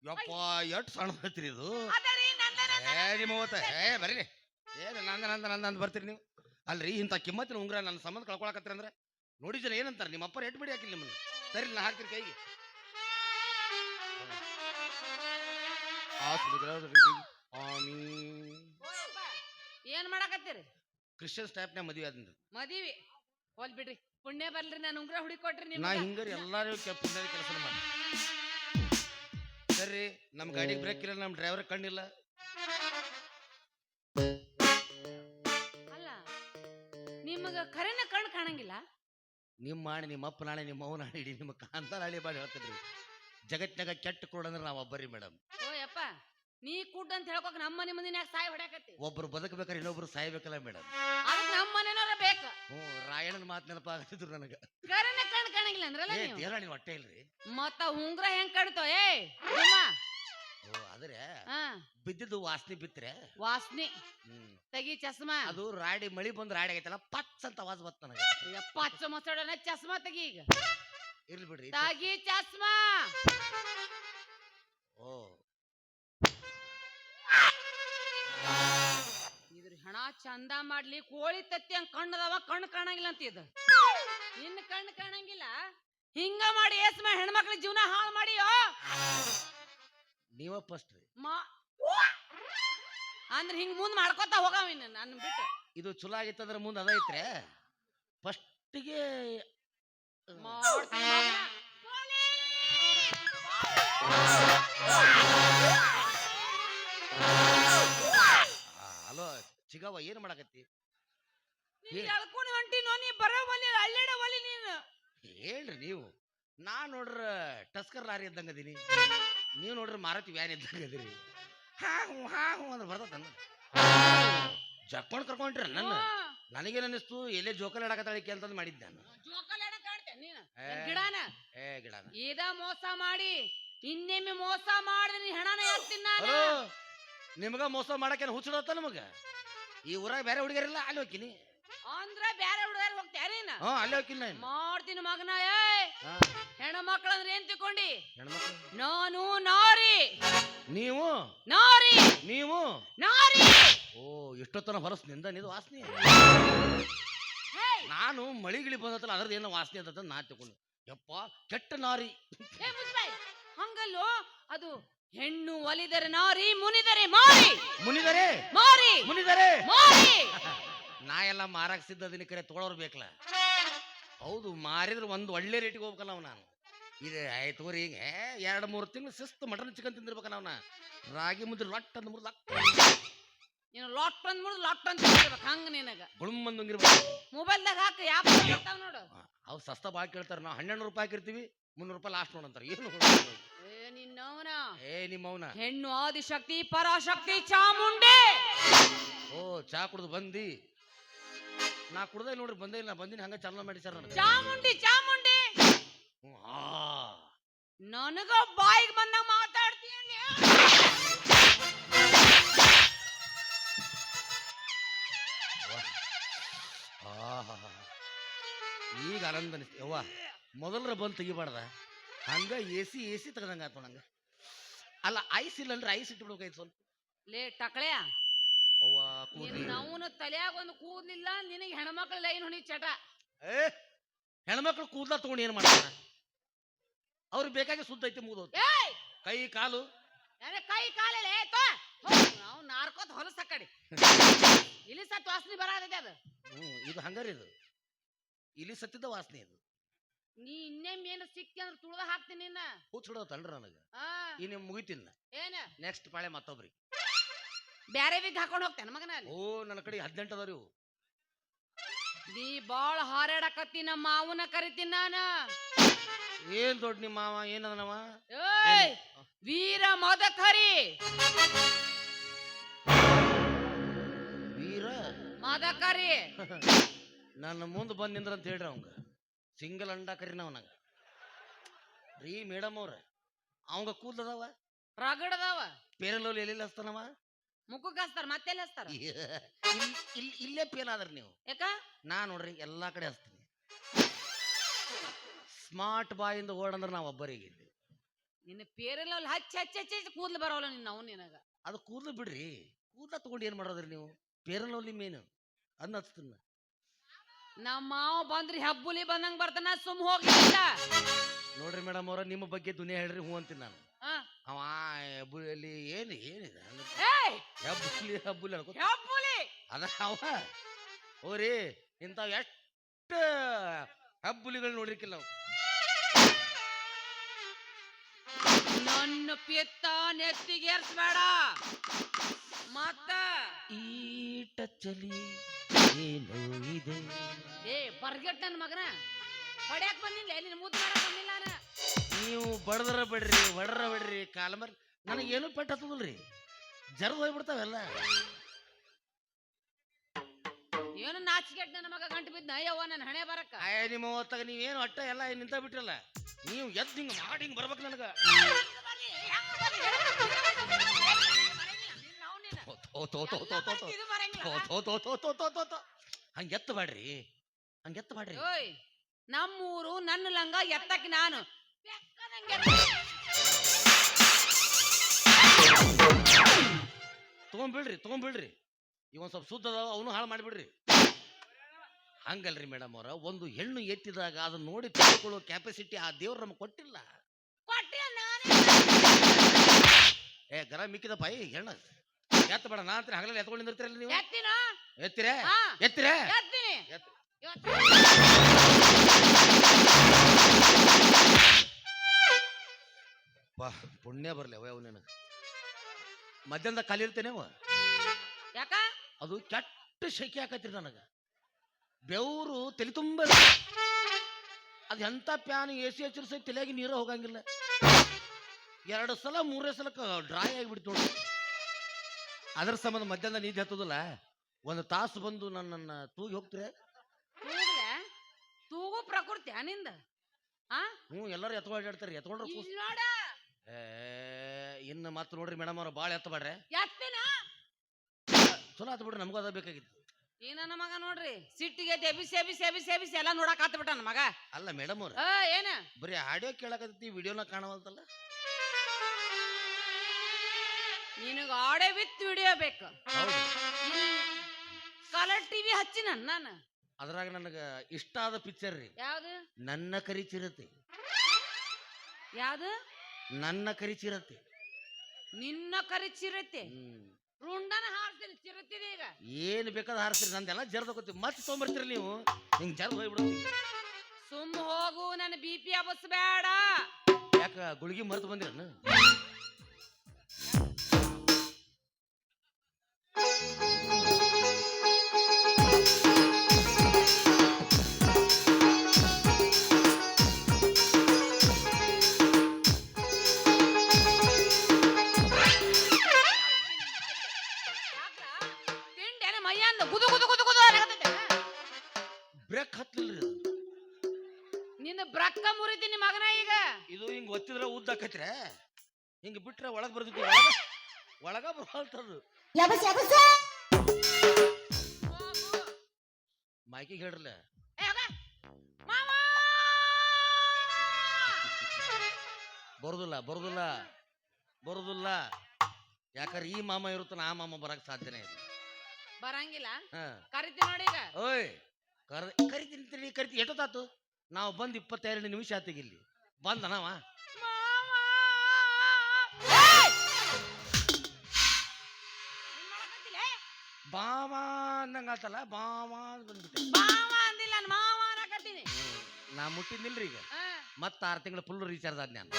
ಯಪ್ಪ ಎಟ್ ಸಣ್ಣ ಐತ್ರಿ ಇದು. ಅದರಿ ನಂದನ ಏ ನಿಮ್ಮ ಅವತ್ತ ಏ ಬರೀರಿ. ಏನು ನಂದ ನಂದ ನಂದ ಅಂತ ಬರ್ತೀರಿ ನೀವು. ಅಲ್ರಿ ಇಂಥ ಕಿಮ್ಮತ್ತಿನ ಉಂಗ್ರ ನನ್ನ ಸಂಬಂಧ ಕಳ್ಕೊಳಕತ್ತೀರಿ ಅಂದ್ರೆ? ನೋಡಿದ್ರೆ ಏನಂತಾರೆ ನಿಮ್ಮ ಅಪ್ಪ ಎಟ್ ಬಿಡಿ ಹಾಕಿಲ್ಲ ನಿಮ್ಮನ್ನ. ಸರಿ ನಾ ಹಾಕ್ತೀರಿ ಕೈಗೆ. ಏನ್ ಮಾಡಕತ್ತೀರಿ? ಕ್ರಿಶ್ಚಿಯನ್ಸ್ ಟೈಪ್ನ್ಯಾಗ ಮದುವೆ ಆದ್ರಿ ಮದಿವಿ? ಹೋಲ್ ಬಿಡ್ರಿ. ಪುಣ್ಯ ಬರ್ಲಿ ನಾನು ಉಂಗ್ರ ಹುಡಿಕೊಟ್ರಿ ನಾ ನಿಮ್ಗೆ ಹಿಂಗಾರಿ ಎಲ್ಲಾರು ಪುಣ್ಯದ ಕೆಲಸ ಮಾಡಿ ಸರಿ ನಮ್ಮ ಗಾಡಿಗೆ ಬ್ರೇಕ್ ಇಲ್ಲ ನಮ್ಮ ಡ್ರೈವರ್ ಕಣ್ಣಿಲ್ಲ. ಖರೇನ ಕಣ್ ಕಾಣಂಗಿಲ್ಲ. ನಿಮ್ಮ ಆಣೆ ನಿಮ್ಮ ಅಪ್ಪ ನಾಳೆ ನಿಮ್ಮ ಅವ್ನ ನಾಳೆ ಇಡೀ ನಿಮ್ಮ ಕಾಂತ ನಾಳೆ ಬಾಡಿ ಹೇಳ್ತಿದ್ರಿ. ಜಗತ್ತಿನಾಗ ಕೆಟ್ಟ ಕೊಡಂದ್ರೆ ನಾವು ಒಬ್ಬರಿ ಮೇಡಮ್ ಓಯಪ್ಪ ನೀ ಕೂಡ ಅಂತ ಹೇಳ್ಕೊಕ್ ನಮ್ಮ ಮನೆ ಮುಂದಿನ ಸಾಯ್ ಹೊಡ್ಯಾಕತ್ತಿ? ಒಬ್ರು ಬದುಕಬೇಕಾದ್ರೆ ಇನ್ನೊಬ್ರು ಸಾಯ್ಬೇಕಲ್ಲ ಮೇಡಮ್ ಅದಕ್ಕೆ ನಮ್ಮ ಮನೆನವ್ರ ಬೇಕು. ಹ್ಞೂ ರಾಯಣ್ಣನ ಮಾತು ನೆನಪಾಗತ್ತಿದ್ರು ನನಗೆ. ಖರೇನ ಕಣ್ ಕಾಣಂಗಿಲ್ಲ ಅಂದ್ರಲ್ಲ ನೀವು? ದೇವರ ಹೊಟ್ಟೆ ಇಲ್ರಿ. ಮತ್ತ ಉಂಗ್ರ ಹೆಂಗ್ ಕಡ್ತೋ ಏ ಓ ಆದ್ರೆ ಬಿದ್ದಿದ್ದು ವಾಸನೆ ಬಿತ್ತರೆ ವಾಸ್ನಿ. ತಗಿ ತೆಗಿ ಚಸ್ಮಾ. ಅದು ರಾಡಿ ಮಳಿ ಬಂದು ರಾಡಿ ಆಗೈತಲ್ಲ ಪಚ್ ಅಂತ ಆವಾಜ್ ಬತ್ ನನಗೆ. ಯಪ್ಪ ಹಚ್ಚ ಮಸಡನ ಚಸ್ಮಾ ತೆಗಿ ಈಗ. ಇರ್ಲಿ ಬಿಡ್ರಿ ತಾಗಿ ಚಸ್ಮಾ. ಓ. ಇದ್ರ ಹಣ ಚಂದ ಮಾಡ್ಲಿ ಕೋಳಿ ತತ್ತಿ ಹಂಗ ಕಣ್ಣದವ ಕಣ್ಣು ಕಾಣಂಗಿಲ್ಲ ಅಂತ ಇದು. ನಿನ್ನ ಕಣ್ಣು ಕಾಣಂಗಿಲ್ಲ. ಹಿಂಗ ಮಾಡಿ ಏಸ್ಮ ಹೆಣ್ಮಕ್ಳ ಜೀವನ ಹಾಳು ಮಾಡಿಯೋ? ನೀವ ಫಸ್ಟ್ ರೀ. ಮಾ ಅಂದ್ರೆ ಹಿಂಗ್ ಮುಂದ್ ಮಾಡ್ಕೊತ ಹೋಗಾವ ಇನ್ನ ನನ್ನ ಬಿಟ್ಟು. ಇದು ಚಲೋ ಆಗಿತ್ತಂದ್ರೆ ಮುಂದೆ ಅದ ಐತ್ರೆ. ಫಸ್ಟಿಗೆ ಮಾಡ್ತೀನಿ ಮಗನ. ಹಲೋ ಚಿಗವ್ವ ಏನು ಮಾಡಕತ್ತಿ? ನೀನ್ ಎಳ್ಕೊಂಡ್ ಹೊಂಟಿನೋ ನೀ ಬರೋ ಒಲಿ ಅಲ್ಲೇಡ ಒಲಿ ನೀನು. ಹೇಳ್ರಿ ನೀವು. ನಾ ನೋಡ್ರ ಟಸ್ಕರ್ ಲಾರಿ ಇದ್ದಂಗ ಅದೀನಿ. ನೀವು ನೋಡ್ರಿ ಮಾರತಿ ವ್ಯಾನ್ ಇದ್ದಂಗದ್ರಿ ಹಾ ಹ್ಞೂ ಹಾ ಹ್ಞೂ ಅಂದ್ರೆ ಬರ್ತದ ಜಕ್ಕೊಂಡು ಕರ್ಕೊಂಡ್ರಿ ನನ್ನ ಹಾ. ನನಗೇನು ಅನ್ನಿಸ್ತು ಎಲ್ಲೇ ಜೋಕಲ್ ಆಡಕತ್ತಾಳಿಕೆ ಅಂತಂದು ಮಾಡಿದ್ದೆ ನಾನು ಜೋಕಾಲಿ ಆಡಕ್ ನೀನು. ಏ. ಏನ್ ಏ ಗಿಡನ. ಇದ ಮೋಸ ಮಾಡಿ ಇನ್ನೊಮ್ಮೆ ಮೋಸ ಮಾಡಿದ್ರೆ ನೀ ಹೆಣನ ಎತ್ತೀನಿ ನಾನು. ಹಲೋ ನಿಮಗ ಮೋಸ ಮಾಡಕ್ಕೆ ಹುಚ್ಚಿಡತ್ತ ನಮಗ? ಈ ಊರಾಗ ಬೇರೆ ಹುಡುಗರಿಲ್ಲ ಅಲ್ಲಿ ಹೋಗ್ತೀನಿ. ಅಂದ್ರ ಬ್ಯಾರೆ ಹುಡುಗರು ಹೋಗ್ತ್ಯಾರ ನೀನು? ಹ್ಞೂ ಅಲ್ಲಿ ನಾನು. ಮಾಡ್ತೀನಿ ಮಗನ ಏ ಹಾ, ಹೆಣ ಮಕ್ಕಳಂದ್ರೆ ಏನ್ ತಿಳ್ಕೊಂಡಿ? ಹೆಣ್ಮಕ್ಳು? ನಾನು ನಾರಿ. ನೀವು? ನಾರಿ. ನೀವು? ನಾರಿ. ಓ ಎಷ್ಟೊತ್ತನ ಹೊರಸ್ನಿಂದ ನಿದು ವಾಸನೆ? ನಾನು ಮಳಿಗಿಳಿ ಬಂದತ್ತಲ್ಲ ಅದ್ರದ್ದು ಏನೋ ವಾಸನೆ ಅಂತ ನಾ ತಿಳ್ಕೊಂಡು. ಯಪ್ಪ ಕೆಟ್ಟ ನಾರಿ. ಏ ಮುಸ್ಬೈ ಹಂಗಲ್ಲೋ ಅದು ಹೆಣ್ಣು ಒಲಿದರೆ ನಾರಿ ಮುನಿದರೆ ಮಾರಿ. ಮುನಿದರೆ? ಮಾರಿ. ಮುನಿದರೆ? ಮಾರಿ. ನಾ ಎಲ್ಲ ಮಾರಾಕ್ ಸಿದ್ಧ ದಿನ ಕರೆ ತೊಳೋರ್ ಬೇಕಲ್ಲ ಹೌದು ಮಾರಿದ್ರೆ ಒಂದು ಒಳ್ಳೆ ರೇಟಿಗೆ ಹೋಗ್ಬೇಕಲ್ಲ ಅವ್ ನಾನು. ಇದು ಆಯ್ತು ರೀ ಹಿಂಗೆ ಎರಡು ಮೂರು ತಿಂಗಳು ಶಿಸ್ತು ಮಟನ್ ಚಿಕನ್ ತಿಂದಿರ್ಬೇಕಲ್ಲ ಅವನ. ರಾಗಿ ಮುದ್ರೆ ಲಟ್ ಅಂದ್ ಮುರ್ದು ನೀನು ಲಾಟ್ ಬಂದ್ ಮುರ್ದು ಲಾಟ್ ಅಂತ ಹೇಳ್ಬೇಕು ಹಂಗ ನಿನಗ. ಗುಳುಮ್ ಬಂದಂಗಿರ್ಬೇಕು ಮೊಬೈಲ್ದಾಗ ಹಾಕ ಯಾಪ್ ಬರ್ತಾವ ನೋಡು. ಅವು ಸಸ್ತ ಭಾಳ ಕೇಳ್ತಾರೆ. ನಾವು ಹನ್ನೆರಡು ರೂಪಾಯಿ ಹಾಕಿರ್ತೀವಿ ಮುನ್ನೂರು ರೂಪಾಯಿ ಲಾಸ್ಟ್ ನೋಡಂತಾರೆ ಏನು ಏ ನಿನ್ನವನ. ಏ ನಿಮ್ಮವನ. ಹೆಣ್ಣು ಆದಿಶಕ್ತಿ ಪರಾಶಕ್ತಿ ಚಾಮುಂಡಿ. ಓ ಚಾ ಕುಡಿದು ಬಂದಿ. ನಾ ಕುಡ್ದೆ ನೋಡ್ರಿ ಬಂದೇ ಇಲ್ಲ ಬಂದಿನಿ ಹಂಗ ಚಾಲನ ಮಾಡಿ ಸರ್ ನನಗೆ ಚಾಮುಂಡಿ ಚಾಮುಂಡಿ ಹ್ಞೂ, ಆ ನನಗ ಬಾಯಿಗೆ ಬಂದಾಗ ಮಾತಾಡ್ತೀಯ ಆಹಾಹಾ. ಈಗ ಆನಂದ ಅನಿಸ್ತು ಯವ್ವ ಮೊದಲರ ಬಂದು ತೆಗಿಬಾರ್ದ ಹಂಗ ಎ ಸಿ ಎ ಸಿ ತೆಗ್ದಂಗ ಆತು ನಂಗೆ ಅಲ್ಲ ಐಸ್ ಇಲ್ಲ ಅಂದ್ರೆ ಐಸ್ ಇಟ್ಬಿಡ್ಬೇಕಾಯ್ತು ಸ್ವಲ್ಪ ಲೇ ಟಕಳೆಯ ಅವ್ವ ಕೂದ್ಲಿ ಅವನ ತಲೆಯಾಗ ಒಂದು ಕೂದ್ಲಿಲ್ಲ ನಿನಗೆ ಹೆಣ್ಮಕ್ಳ ಲೈನ್ ಹೊಣಿ ಚಟ. ಏ ಹೆಣ್ಮಕ್ಳು ಕೂದ್ಲ ತಗೊಂಡು ಏನ್ ಮಾಡ್ತಾರ? ಅವ್ರು ಬೇಕಾಗಿ ಸುದ್ದ ಐತಿ ಏ ಕೈ ಕಾಲು. ಕೈ ಕಾಲೇ ನಾವು ನಾರ್ಕೋತ ಹೊಲಸ ಕಡೆ. ಇಲ್ಲಿ ಸತ್ ವಾಸನೆ ಬರಾದೈತೆ ಅದು. ಇದು ಹಂಗಾರಿ ಇದು. ಇಲಿ ಸತ್ತಿದ್ದ ವಾಸನೆ ಇದು. ನೀ ಇನ್ನೇಮ್ ಏನು ಸಿಕ್ಕಿ ಅಂದ್ರೆ ತುಳ್ದ ಹಾಕ್ತೀನಿ ನಿನ್ನ. ತಳ್ರಿ ನನಗೆ. ಈ ನಿಮ್ ಮುಗಿತಿಲ್ಲ ಏನ? ನೆಕ್ಸ್ಟ್ ಪಾಳೆ ಮತ್ತೊಬ್ರಿ ಬ್ಯಾರೆ ವಿಗ್ ಹಾಕೊಂಡು ಹೋಗ್ತೇನೆ ಮಗನ ಅಲ್ಲಿ. ಓ ನನ್ನ ಕಡೆ ಹದಿನೆಂಟು ಅದಾವ್ರಿ ಇವು. ನೀ ಬಾಳ ಹಾರಾಡಕತ್ತಿ ನಮ್ಮ ಮಾವನ ಕರಿತೀನಿ ನಾನ. ಏನ್ ದೊಡ್ಡ ನಿಮ್ಮ ಮಾವ ಏನದನವ ಏಯ್ ವೀರ ಮದಕರಿ. ವೀರ? ಮದಕರಿ. ನನ್ನ ಮುಂದೆ ಬಂದು ನಿಂದ್ರ ಅಂತ ಹೇಳ್ರಿ ಅವಂಗ. ಸಿಂಗಲ್ ಅಂಡ ಕರಿನ ಅವನಾಗ ರೀ ಮೇಡಮ್ ಅವ್ರ ಅವಂಗ ಕೂದಲದವ ರಗಡದವ ಪೇರಲೋಲಿ ಎಲ್ಲಿ ಹಸ್ತಾನವ ಮುಖಕ್ಕೆ ಹಚ್ತಾರ ಮತ್ತೆಲ್ಲಿ ಹಚ್ತಾರ? ಇಲ್ಲಿ ಇಲ್ಲಿ ಫೇಲ್ ಆದ್ರಿ ನೀವು. ಯಾಕ? ನಾ ನೋಡ್ರಿ ಎಲ್ಲಾ ಕಡೆ ಹಚ್ತೀನಿ. ಸ್ಮಾರ್ಟ್ ಬಾಯಿಂದ ಓಡಂದ್ರೆ ನಾವು ಒಬ್ಬರಿಗೆ ನಿನ್ನ ಪೇರೆಲ್ಲ ಹಚ್ಚಿ ಹಚ್ಚಿ ಹಚ್ಚಿ ಹಚ್ಚಿ ಕೂದ್ಲು ಬರೋಲ್ಲ ನಿನ್ನ ಅವ್ನು ನಿನಗ. ಅದು ಕೂದಲು ಬಿಡ್ರಿ. ಕೂದಲ ತಗೊಂಡು ಏನ್ ಮಾಡೋದ್ರಿ ನೀವು? ಪೇರಲೋಲಿ ಮೇನು ಅನ್ನ ಹಚ್ತೀನಿ ನಮ್ಮ ಮಾವ ಬಂದ್ರಿ ಹಬ್ಬುಲಿ ಬಂದಂಗ್ ಬರ್ತಾನ ಸುಮ್ ಹೋಗಿ ನೋಡ್ರಿ ಮೇಡಮ್ ಅವ್ರ ನಿಮ್ಮ ಬಗ್ಗೆ ದುನಿಯಾ ಹೇಳ್ರಿ ಹೂ ಅಂತೀನಿ ನಾನು. ಅವ ಹೆಬ್ಬುಲಿ ಏನು ಏನಿದೆ? ಏಯ್! ಹೆಬ್ಬುಲಿ ಹೆಬ್ಬುಲಿ ಅನ್ಕೋ ಹೆಬ್ಬುಲಿ! ಅದ ಅವ. ಓರಿ ಇಂಥವ್ ಎಷ್ಟು ಹೆಬ್ಬುಲಿಗಳು ನೋಡಿರ್ಕಿಲ್ಲ ನಾವು ನನ್ನ ಪಿತ್ತ ನೆತ್ತಿಗೆ ಏರ್ಸ್ಬೇಡ. ಮತ್ತ? ಈಟ ಚಲಿ ಏನೋ ಇದೆ. ಏ ಬರ್ಗೆಟ್ ನನ್ನ ಮಗನ. ಹೊಡ್ಯಾಕ್ ಬಂದಿಲ್ಲ ನಿನ್ನ ಮುದ್ದು ಮಾಡಕ್ ಬಂದಿಲ್ಲ ನಾನು ನೀವು ಬಡದ್ರ ಬಿಡ್ರಿ ಬಡರ ಬಿಡ್ರಿ ಕಾಲಮರ್ ನನಗೇನು ಪೆಟ್ಟು ಹತ್ತದಲ್ರಿ? ಜರ್ದ್ ಹೋಗ್ಬಿಡ್ತಾವೆಲ್ಲ. ಏನು ನಾಚಿಕೆಟ್ ನನ್ನ ಮಗ ಗಂಟು ಬಿದ್ದ ಅಯ್ಯವ್ವ ನನ್ನ ಹಣೆ ಬರಕ್ಕ. ಆಯ ನಿಮ್ಮ ಹೊತ್ತಾಗ ನೀವೇನು ಅಟ್ಟ ಎಲ್ಲ ನಿಂತ ಬಿಟ್ರಲ್ಲ? ನೀವು ಎದ್ದು ಹಿಂಗೆ ಮಾಡಿ ಹಿಂಗೆ ಬರ್ಬೇಕು ನನಗೆ. ಹಂಗೆ ಎತ್ತ ಬಾಡ್ರಿ ಹಂಗ ಎತ್ತ ಬಾಡ್ರಿ ಓಯ್ ನಮ್ಮೂರು ನನ್ನ ಲಂಗ ಎತ್ತಕ್ಕೆ ನಾನು. ತೊಗೊಂಬಿಡ್ರಿ ಈಗ ಇವನ್ ಸ್ವಲ್ಪ ಸುದ್ದ ಅದಾವ ಅವನು ಹಾಳು ಮಾಡಿಬಿಡ್ರಿ. ಹಂಗಲ್ರಿ ಮೇಡಮ್ ಅವರ ಒಂದು ಹೆಣ್ಣು ಎತ್ತಿದಾಗ ಅದನ್ನ ನೋಡಿ ತಿಳ್ಕೊಳ್ಳೋ ಕೆಪಾಸಿಟಿ ಆ ದೇವ್ರು ನಮ್ಗೆ ಕೊಟ್ಟಿಲ್ಲ. ಏ ಗರ ಮಿಕ್ಕಿದ ಪಾಯಿ ಹೆಣ್ಣ. ಎತ್ತ ಬೇಡ ನಾ ಹತ್ರ ಹಗಲಲ್ಲಿ ಎತ್ಕೊಂಡು ನಿಂದಿರ್ತೀರಲ್ಲ ನೀವು? ಎತ್ತಿರೇ? ಎತ್ತಿರೇ? ಎತ್ತಿ. ಪುಣ್ಯ ಬರ್ಲಿ ಅವ ನಿನಗೆ. ಮಧ್ಯಾಹ್ನದಾಗ ಖಾಲಿ ಇರ್ತೇನೆ ಅವ ಯಾಕ? ಅದು ಕೆಟ್ಟ ಶೆಕೆ ಹಾಕತ್ರಿ ನನಗೆ. ಬೆವರು ತಲೆ ತುಂಬ ಅದು ಎಂಥ ಪ್ಯಾನ್ ಎ ಸಿ ಹಚ್ಚಿರ ತಲೆಯಾಗಿ ನೀರು ಹೋಗಂಗಿಲ್ಲ. ಎರಡು ಸಲ ಮೂರನೇ ಸಲ ಡ್ರೈ ಆಗಿಬಿಡ್ತು ನೋಡಿ. ಅದ್ರ ಸಂಬಂಧ ಮಧ್ಯಾಹ್ನ ನೀರು ಹತ್ತದಲ್ಲ. ಒಂದು ತಾಸು ಬಂದು ನನ್ನನ್ನು ತೂಗಿ ಹೋಗ್ತೀರ? ತೂಗು ಪ್ರಕೃತಿ ಅನಿಂದ ಹ್ಞೂ ಎಲ್ಲರೂ ಎತ್ಕೊಂಡಾಡ್ತಾರೆ ಎತ್ಕೊಂಡ್ರೆ ಕೂಸ್ ಇಲ್ಲಿ ನೋಡ ಏ ಇನ್ನು ಮತ್ತೆ ನೋಡ್ರಿ ಮೇಡಮ್ ಅವ್ರ ಭಾಳ ಎತ್ತಬೇಡ್ರೆ. ಎತ್ತಿನ? ಚಲೋ ಆತು ಬಿಡ್ರಿ ನಮಗೂ ಅದ ಬೇಕಾಗಿತ್ತು. ಈ ನನ್ನ ಮಗ ನೋಡ್ರಿ ಸಿಟ್ಟಿಗೆ ಎಬಿಸಿ ಸೇಬಿ ಸೇಬಿ ಎಬಿಸಿ ಎಲ್ಲ ನೋಡಕ್ ಆತ್ ಬಿಟ್ಟ ನನ್ನ ಮಗ. ಅಲ್ಲ ಮೇಡಮ್ ಅವ್ರ ಆ ಏನ? ಬರೀ ಆಡಿಯೋ ಕೇಳಕತ್ತಿ ವಿಡಿಯೋನ ಕಾಣವಲ್ತಲ್ಲ? ನಿನಗ ಆಡೆ ವಿತ್ ವಿಡಿಯೋ ಬೇಕು. ಹೌದು. ಕಲರ್ ಟಿವಿ ಹಚ್ಚಿನ ನಾನು ಅದ್ರಾಗ ನನಗೆ ಇಷ್ಟ ಆದ ಪಿಕ್ಚರ್ ರೀ. ಯಾವ್ದು? ನನ್ನ ಕರಿ ಚಿರತೆ. ಯಾವ್ದು? ನನ್ನ ಕರಿ ಚಿರತೆ ನಿನ್ನ ಕರಿ ಚಿರತೆ ಹ್ಮ್. ರುಂಡನ ಹಾರ್ತೀನಿ ಚಿರತಿದೆ ಈಗ. ಏನ್ ಬೇಕಾದ ಹಾರಿಸ್ರಿ ನಂದೆಲ್ಲ ಜರ್ದಕೋತಿ ಮತ್ತೆ ತೊಗೊಂಬರ್ತೀರಿ ನೀವು. ಹಿಂಗ್ ಜರ್ದ್ ಹೋಗ್ಬಿಡ್ತೀವಿ ಸುಮ್ಮ ಹೋಗು ನನ್ನ ಬಿ ಪಿ ಬೇಡ. ಯಾಕ ಗುಳಿಗೆ ಮರೆತು ಬಂದಿರನು? ತಿಂಡೇನ ಮೈಯಂದ ಗುದು ಗುದು ಗುದು ಗುದು ಅನ್ನಕತ್ತೈತೆ. ಬ್ರೇಕ್ ನಿನ್ನ ಬ್ರಕ್ಕ ಮುರಿತೀನಿ ಮಗನ ಈಗ. ಇದು ಹಿಂಗ್ ಒತ್ತಿದ್ರೆ ಉದ್ದ ಆಕೈತ್ರೆ. ಹಿಂಗ್ ಬಿಟ್ರೆ ಒಳಗ್ ಬರ್ದಿತ್ತು ಒಳಗ ಬರ್ತದು ಯಬಸ್ ಯಬಸ್. ಮೈಕಿಗೆ ಹೇಳ್ರಲ್ಲ! ಬರುದಿಲ್ಲ ಬರುದಿಲ್ಲ ಬರುದಿಲ್ಲ. ಯಾಕಂದ್ರೆ ಈ ಮಾಮ ಇರುತ್ತಾನ ಆ ಮಾಮ ಬರಕ್ ಸಾಧ್ಯನೇ ಇಲ್ಲ. ಬರಂಗಿಲ್ಲ. ಹಾ. ಕರಿತೀನಿ ನೋಡಿ ಈಗ. ಓಯ್ ಕರ್ ಕರಿತೀನಿ ತಿಳಿ ಕರಿತಿ ಎಷ್ಟೊತ್ತಾತು ನಾವು ಬಂದು ಇಪ್ಪತ್ತೆರಡು ನಿಮಿಷ ಆತಿಗೆ ಇಲ್ಲಿ. ಬಂದ ನಾವ? ಬಾಮ ಅಂದಂಗ ಆತಲ್ಲ ಬಾಮ ಅಂತ ಬಂದ್ಬಿಟ್ಟೆ ಮಾವ ಅಂದಿಲ್ಲ ನಾನು ಮಾವ ಅನ್ನಕತ್ತೀನಿ. ನಾ ಮುಟ್ಟಿದ್ನಿಲ್ರಿ ಈಗ. ಮತ್ತೆ ಮತ್ತ ಆರು ತಿಂಗಳು ಫುಲ್ ರೀಚಾರ್ಜ್ ಆದ್ ನಾನು.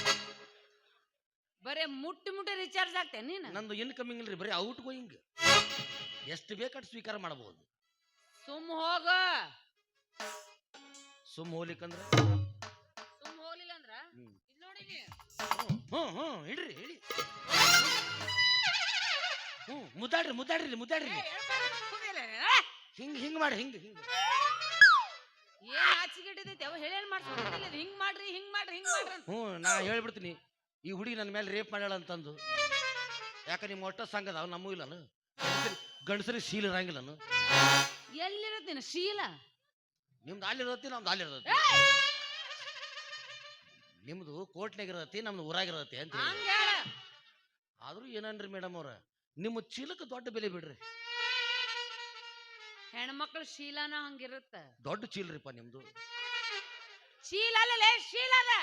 ಬರೇ ಮುಟ್ಟಿ ಮುಟ್ಟ ರಿಚಾರ್ಜ್ ಆಗ್ತೇನೆ ನೀನು? ನಂದು ಇನ್ಕಮಿಂಗ್ ಇಲ್ರಿ ಬರೀ ಔಟ್ ಗೋಯಿಂಗ್ ಎಷ್ಟು ಬೇಕಾದ್ ಸ್ವೀಕಾರ ಮಾಡಬಹುದು ಸುಮ್ ಹೋಗ. ಸುಮ್ ಹೋಗ್ಲಿಕ್ಕಂದ್ರೆ? ಸುಮ್ ಹೋಗ್ಲಿಲ್ಲ ಅಂದ್ರ ಹ್ಮ್. ಇದ್ ನೋಡಿ ನೀ. ಹ್ಞೂ ಹ್ಞೂ ಇಡ್ರಿ ಇಡಿ. ಹ್ಞೂ ಮುದ್ದಾಡ್ರಿ ಮುದ್ದಾಡ್ರಿ ಮುದ್ದಾಡ್ರಿ. ಏ, ನೀನು. ಹಿಂಗ್ ಹಿಂಗ್ ಮಾಡಿ ಹಿಂಗ್ ಹಿಂಗ್. ಏನ್ ಆಚಿಗಿಟ್ಟೈತಿ ಅವ ಹೇಳೇನ್ ಮಾಡ್ಸ್ಕೊಂಡಿಲ್ಲ ಹಿಂಗ್ ಮಾಡ್ರಿ ಹಿಂಗ್ ಮಾಡ್ರಿ ಹಿಂಗ್ ಮಾಡ್ರಿ ಅಂತ. ಹ್ಞೂ ನಾ ಹೇಳ್ಬಿಡ್ತೀನಿ. ಈ ಹುಡುಗಿ ನನ್ನ ಮೇಲೆ ರೇಪ್ ಮಾಡ್ಯಾಳ ಅಂತಂದು. ಯಾಕ ನಿಮ್ಮ ಒಟ್ಟ ಸಂಘದ? ಅವ್ ನಮ್ಮೂ ಇಲ್ಲನು? ಗಂಡಸರಿಗೆ ಶೀಲ ಇರಂಗಿಲ್ಲನು? ಎಲ್ಲಿರುತ್ತೆ ಶೀಲ? ನಿಮ್ದು ಅಲ್ಲಿರತಿ ನಮ್ದು ಅಲ್ಲಿರತಿ ಏಯ್! ನಿಮ್ದು ಕೋಟ್ನಾಗ ಇರತ್ತಿ ನಮ್ದು ಊರಾಗಿರತ್ತೆ ಅಂತ ಆದ್ರೂ ಏನನ್ರಿ ಮೇಡಮ್ ಅವ್ರ? ನಿಮ್ಮ ಚೀಲಕ್ಕೆ ದೊಡ್ಡ ಬೆಲೆ ಬಿಡ್ರಿ. ಹೆಣ್ಮಕ್ಳ ಶೀಲನ ಹಂಗಿರುತ್ತ. ದೊಡ್ಡ ಚೀಲ್ರಿಪ್ಪ ನಿಮ್ದು. ಶೀಲ ಅಲ್ಲಲೇ ಶೀಲ ಅದ.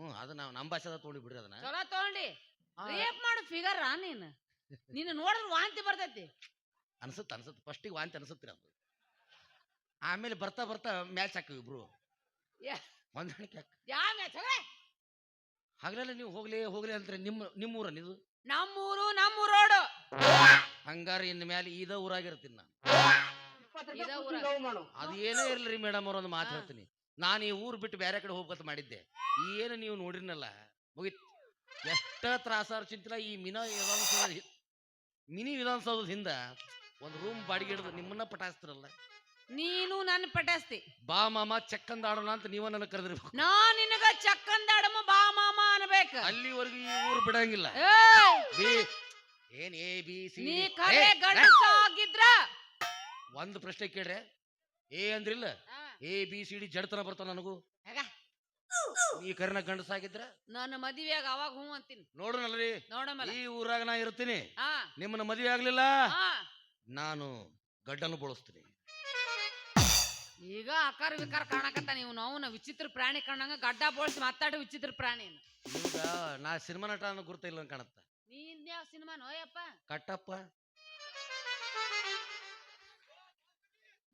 ಹ್ಞೂ ಅದು ನಾವು ನಮ್ಮ ಭಾಷೆದ ತೊಗೊಂಡು ಬಿಡ್ರಿ ಅದನ್ನ. ಚಲೋ ತಗೊಂಡಿ. ಆ, ರೇಪ್ ಮಾಡು ಫಿಗರ್ ನೀನು? ನಿನ್ನ ನೋಡಿದ್ರೆ ವಾಂತಿ ಬರ್ತೈತಿ. ಅನ್ಸುತ್ತೆ ಅನ್ಸುತ್ತೆ. ಫಸ್ಟಿಗೆ ವಾಂತಿ ಅನ್ಸುತ್ತೀರಿ ಅದು. ಆಮೇಲೆ ಬರ್ತಾ ಬರ್ತಾ ಮ್ಯಾಚ್ ಹಾಕಿವಿ ಇಬ್ರು. ಯಾ- ಹೊಂದಾಣಿಕೆ ಹಾಕಿ. ಯಾ ಮ್ಯಾಚ್ ಹಗಲೆಲ್ಲ ನೀವು ಹೋಗ್ಲಿ ಹೋಗ್ಲಿ ಅಂದ್ರೆ ನಿಮ್ಮ ನಿಮ್ಮ ಊರ ಇದು ನಮ್ಮೂರು ನಮ್ಮೂರೋಡು. ಹಂಗಾರ ಇನ್ ಮೇಲೆ ಇದ ಊರಾಗಿರ್ತೀನಿ ನಾನು. ಇದ ಊರ. ಅದು ಏನೇ ಇರ್ಲಿ ಮೇಡಮ್ ಅವ್ರ ಒಂದು ಮಾತು ಹೇಳ್ತೀನಿ. ನಾನು ಈ ಊರು ಬಿಟ್ಟು ಬೇರೆ ಕಡೆ ಹೋಗ್ಬೇಕಂತ ಮಾಡಿದ್ದೆ. ಏನು ನೀವು ನೋಡಿರ್ನಲ್ಲ ಮುಗಿತ್. ಎಷ್ಟ ತ್ರಾಸಾರ ಚಿಂತಿಲ್ಲ ಈ ಮಿನ ವಿಧಾನಸೌಧ ಮಿನಿ ವಿಧಾನಸೌಧದ ಹಿಂದ ಒಂದು ರೂಮ್ ಬಾಡಿಗೆ ಹಿಡಿದು ನಿಮ್ಮನ್ನ ಪಟಾಯಿಸ್ತಿರಲ್ಲ. ನೀನು ನನ್ನ ಪಟಾಸ್ತಿ ಬಾ ಮಾಮ ಚಕ್ಕಂದಾಡೋಣ ಅಂತ ನೀವ ನನ್ನ ಕರೆದಿರ್ಬೇಕು. ನಾ ನಿನಗ ಚಕ್ಕಂದಾಡಮ್ಮ ಬಾ ಮಾಮ ಅನ್ಬೇಕ. ಅಲ್ಲಿವರೆಗೂ ಈ ಊರು ಬಿಡಂಗಿಲ್ಲ! ಬಿ ಏನ್ ಎ ಬಿ ಸಿ ನೀ. ಕರೆ ಏ, ಗಂಡಸ ಆಗಿದ್ರ ಒಂದು ಪ್ರಶ್ನೆ ಕೇಳ್ರೆ. ಏ ಅಂದ್ರಿಲ್ಲ? ಎ ಬಿ ಸಿ ಡಿ ಜಡತನ ಬರ್ತಾವ ನನಗೂ? ಈ ಕರಿನ ಗಂಡಸಾಗಿದ್ರ? ನನ್ನ ಮದುವೆಯಾಗ ಅವಾಗ ಹ್ಞೂ ಅಂತೀನಿ. ನೋಡೋಣಲ್ರಿ ನೋಡಮ್ಮ ಈ ಊರಾಗ ನಾ ಇರ್ತೀನಿ. ಹಾ. ನಿಮ್ಮನ್ನ ಮದುವೆ ಆಗ್ಲಿಲ್ಲ? ಹಾ. ನಾನು ಗಡ್ಡನ್ನು ಬಳಸ್ತೀನಿ. ಈಗ ಆಕಾರ ವಿಕಾರ ಕಾಣಕತ್ತ ನೀವು ನಾವು ವಿಚಿತ್ರ ಪ್ರಾಣಿ ಕಾಣಂಗ ಗಡ್ಡ ಬೋಳ್ಸಿ ಮಾತಾಡಿ ವಿಚಿತ್ರ ಪ್ರಾಣಿ ಈಗ ನಾ ಸಿನಿಮಾ ನಟ ಅನ್ನೋ ಗುರುತ ಇಲ್ಲ ಕಾಣತ್ತ. ನೀನ್ ಯಾವ ಸಿನಿಮಾ ನೋಯಪ್ಪ ಕಟ್ಟಪ್ಪ.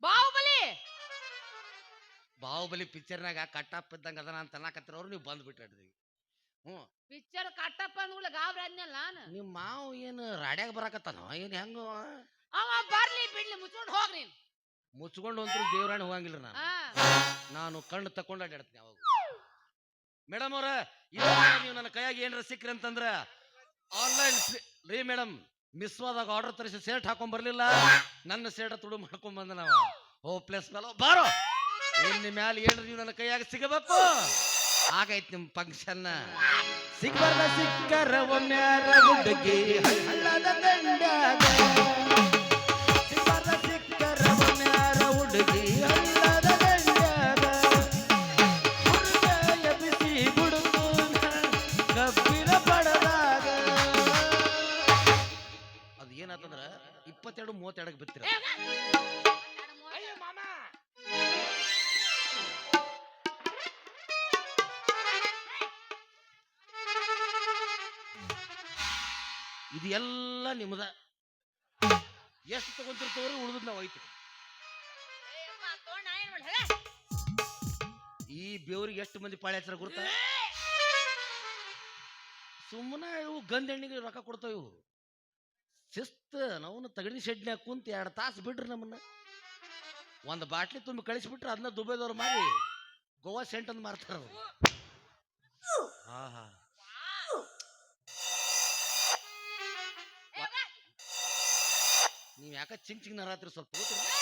ಬಾಹುಬಲಿ ಬಾಹುಬಲಿ ಪಿಕ್ಚರ್ನಾಗ ಕಟ್ಟಪ್ಪ ಇದ್ದಂಗ ಅದನ ಅಂತ ಅನ್ನಕತ್ತಿರೋರು ನೀವು ಬಂದ್ಬಿಟ್ರಿ ಹ್ಞೂ. ಪಿಕ್ಚರ್ ಕಟ್ಟಪ್ಪ ಅಂದ್ಗಳ ಗಾಬ್ರಿ ಅದ್ನಲ್ಲ ನಾನು. ನಿಮ್ಮ ಮಾವು ಏನು ರಾಡ್ಯಾಗ ಬರಾಕತ್ತಾನ ಏನು ಹೆಂಗ? ಅವ ಬರ್ಲಿ ಬಿಡ್ಲಿ ಮುಚ್ಕೊಂಡು ಹೋಗ್ರಿ ನೀನ್. ಮುಚ್ಕೊಂಡು ಅಂತೂ ದೇವ್ರಾಣಿ ಹೋಗಂಗಿಲ್ಲ ನಾನು. ಆ ನಾನು ಕಣ್ಣು ತಕೊಂಡು ಅಡ್ಯಾಡ್ತೀನಿ ಅವಾಗ. ಮೇಡಮ್ ಅವ್ರ ನೀವು ನನ್ನ ಕೈಯಾಗ ಏನಾರ ಸಿಕ್ಕ್ರಿ ಅಂತಂದ್ರ ಆನ್ಲೈನ್ ರೀ ಮೇಡಮ್ ಮಿಸ್ ಆದಾಗ ಆರ್ಡರ್ ತರಿಸಿ ಶೇಟ್ ಹಾಕೊಂಡ್ ಬರ್ಲಿಲ್ಲ. ನನ್ನ ಶರ್ಟ್ ತುಡು ಮಾಡ್ಕೊಂಡ್ ಬಂದ ನಾವು. ಓ ಪ್ಲೇಸ್ ಮೇಲೆ ಬಾರೋ! ಇನ್ನು ಮ್ಯಾಲ ಏನ್ರಿ ನೀವು ನನ್ನ ಕೈಯಾಗ ಸಿಗಬೇಕು ಆಗೈತ್ ನಿಮ್ ಫಂಕ್ಷನ್ ಸಿಕ್ಕರ ಸಿಕ್ಕರ ಒಮ್ಮ್ಯಾರ ಹುಡುಗಿ ಹಳ್ಳದ ದಂಡ್ಯಾಗ ಸಿಕ್ಕರ ಸಿಕ್ಕರ ಹುಡುಗಿ ಹಳ್ಳದ ದಂಡ್ಯಾಗ ಹುಡುಗ ಎಬ್ಬಿಸಿ ಬಿಡುದು ಕಬ್ಬಿನ ಪಡದಾಗ ಅದು ಏನಾತಂದ್ರ ಇಪ್ಪತ್ತೆರಡು ಮೂವತ್ತೆರಡಕ್ಕೆ ಬಿತ್ತಿರ. ಮಾಮ ಇದು ಎಲ್ಲ ನಿಮ್ಮದ ಎಷ್ಟು ತಗೊಂತಿರ್ತವ್ರಿ ಉಳಿದ್ ನಾವು ಐತಿ. ಈ ಬೇವ್ರಿಗೆ ಎಷ್ಟು ಮಂದಿ ಪಾಳೆ ಹಚ್ಚಾರ ಗುರುತ ಸುಮ್ಮನೆ ಇವು ಗಂಧ ಎಣ್ಣಿಗೆ ರೊಕ್ಕ ಕೊಡ್ತಾವ ಇವು. ಶಿಸ್ತು ನಾವು ತಗಡಿ ಶೆಡ್ನ್ಯಾಗ ಕುಂತ ಎರಡು ತಾಸು ಬಿಡ್ರಿ ನಮ್ಮನ್ನ. ಒಂದು ಬಾಟ್ಲಿ ತುಂಬಿ ಕಳಿಸ್ಬಿಟ್ರೆ ಅದನ್ನ ದುಬೈದವ್ರು ಮಾರಿ ಗೋವಾ ಸೆಂಟ್ ಅಂತ ಮಾರ್ತಾರ. ಹಾ ಹಾ. ನೀವು ಯಾಕೆ ಚಿಂಗ್ ಚಿಂಗ್ ನರಾತ್ರಿ ಸ್ವಲ್ಪ ತಗೋತೀರಾ?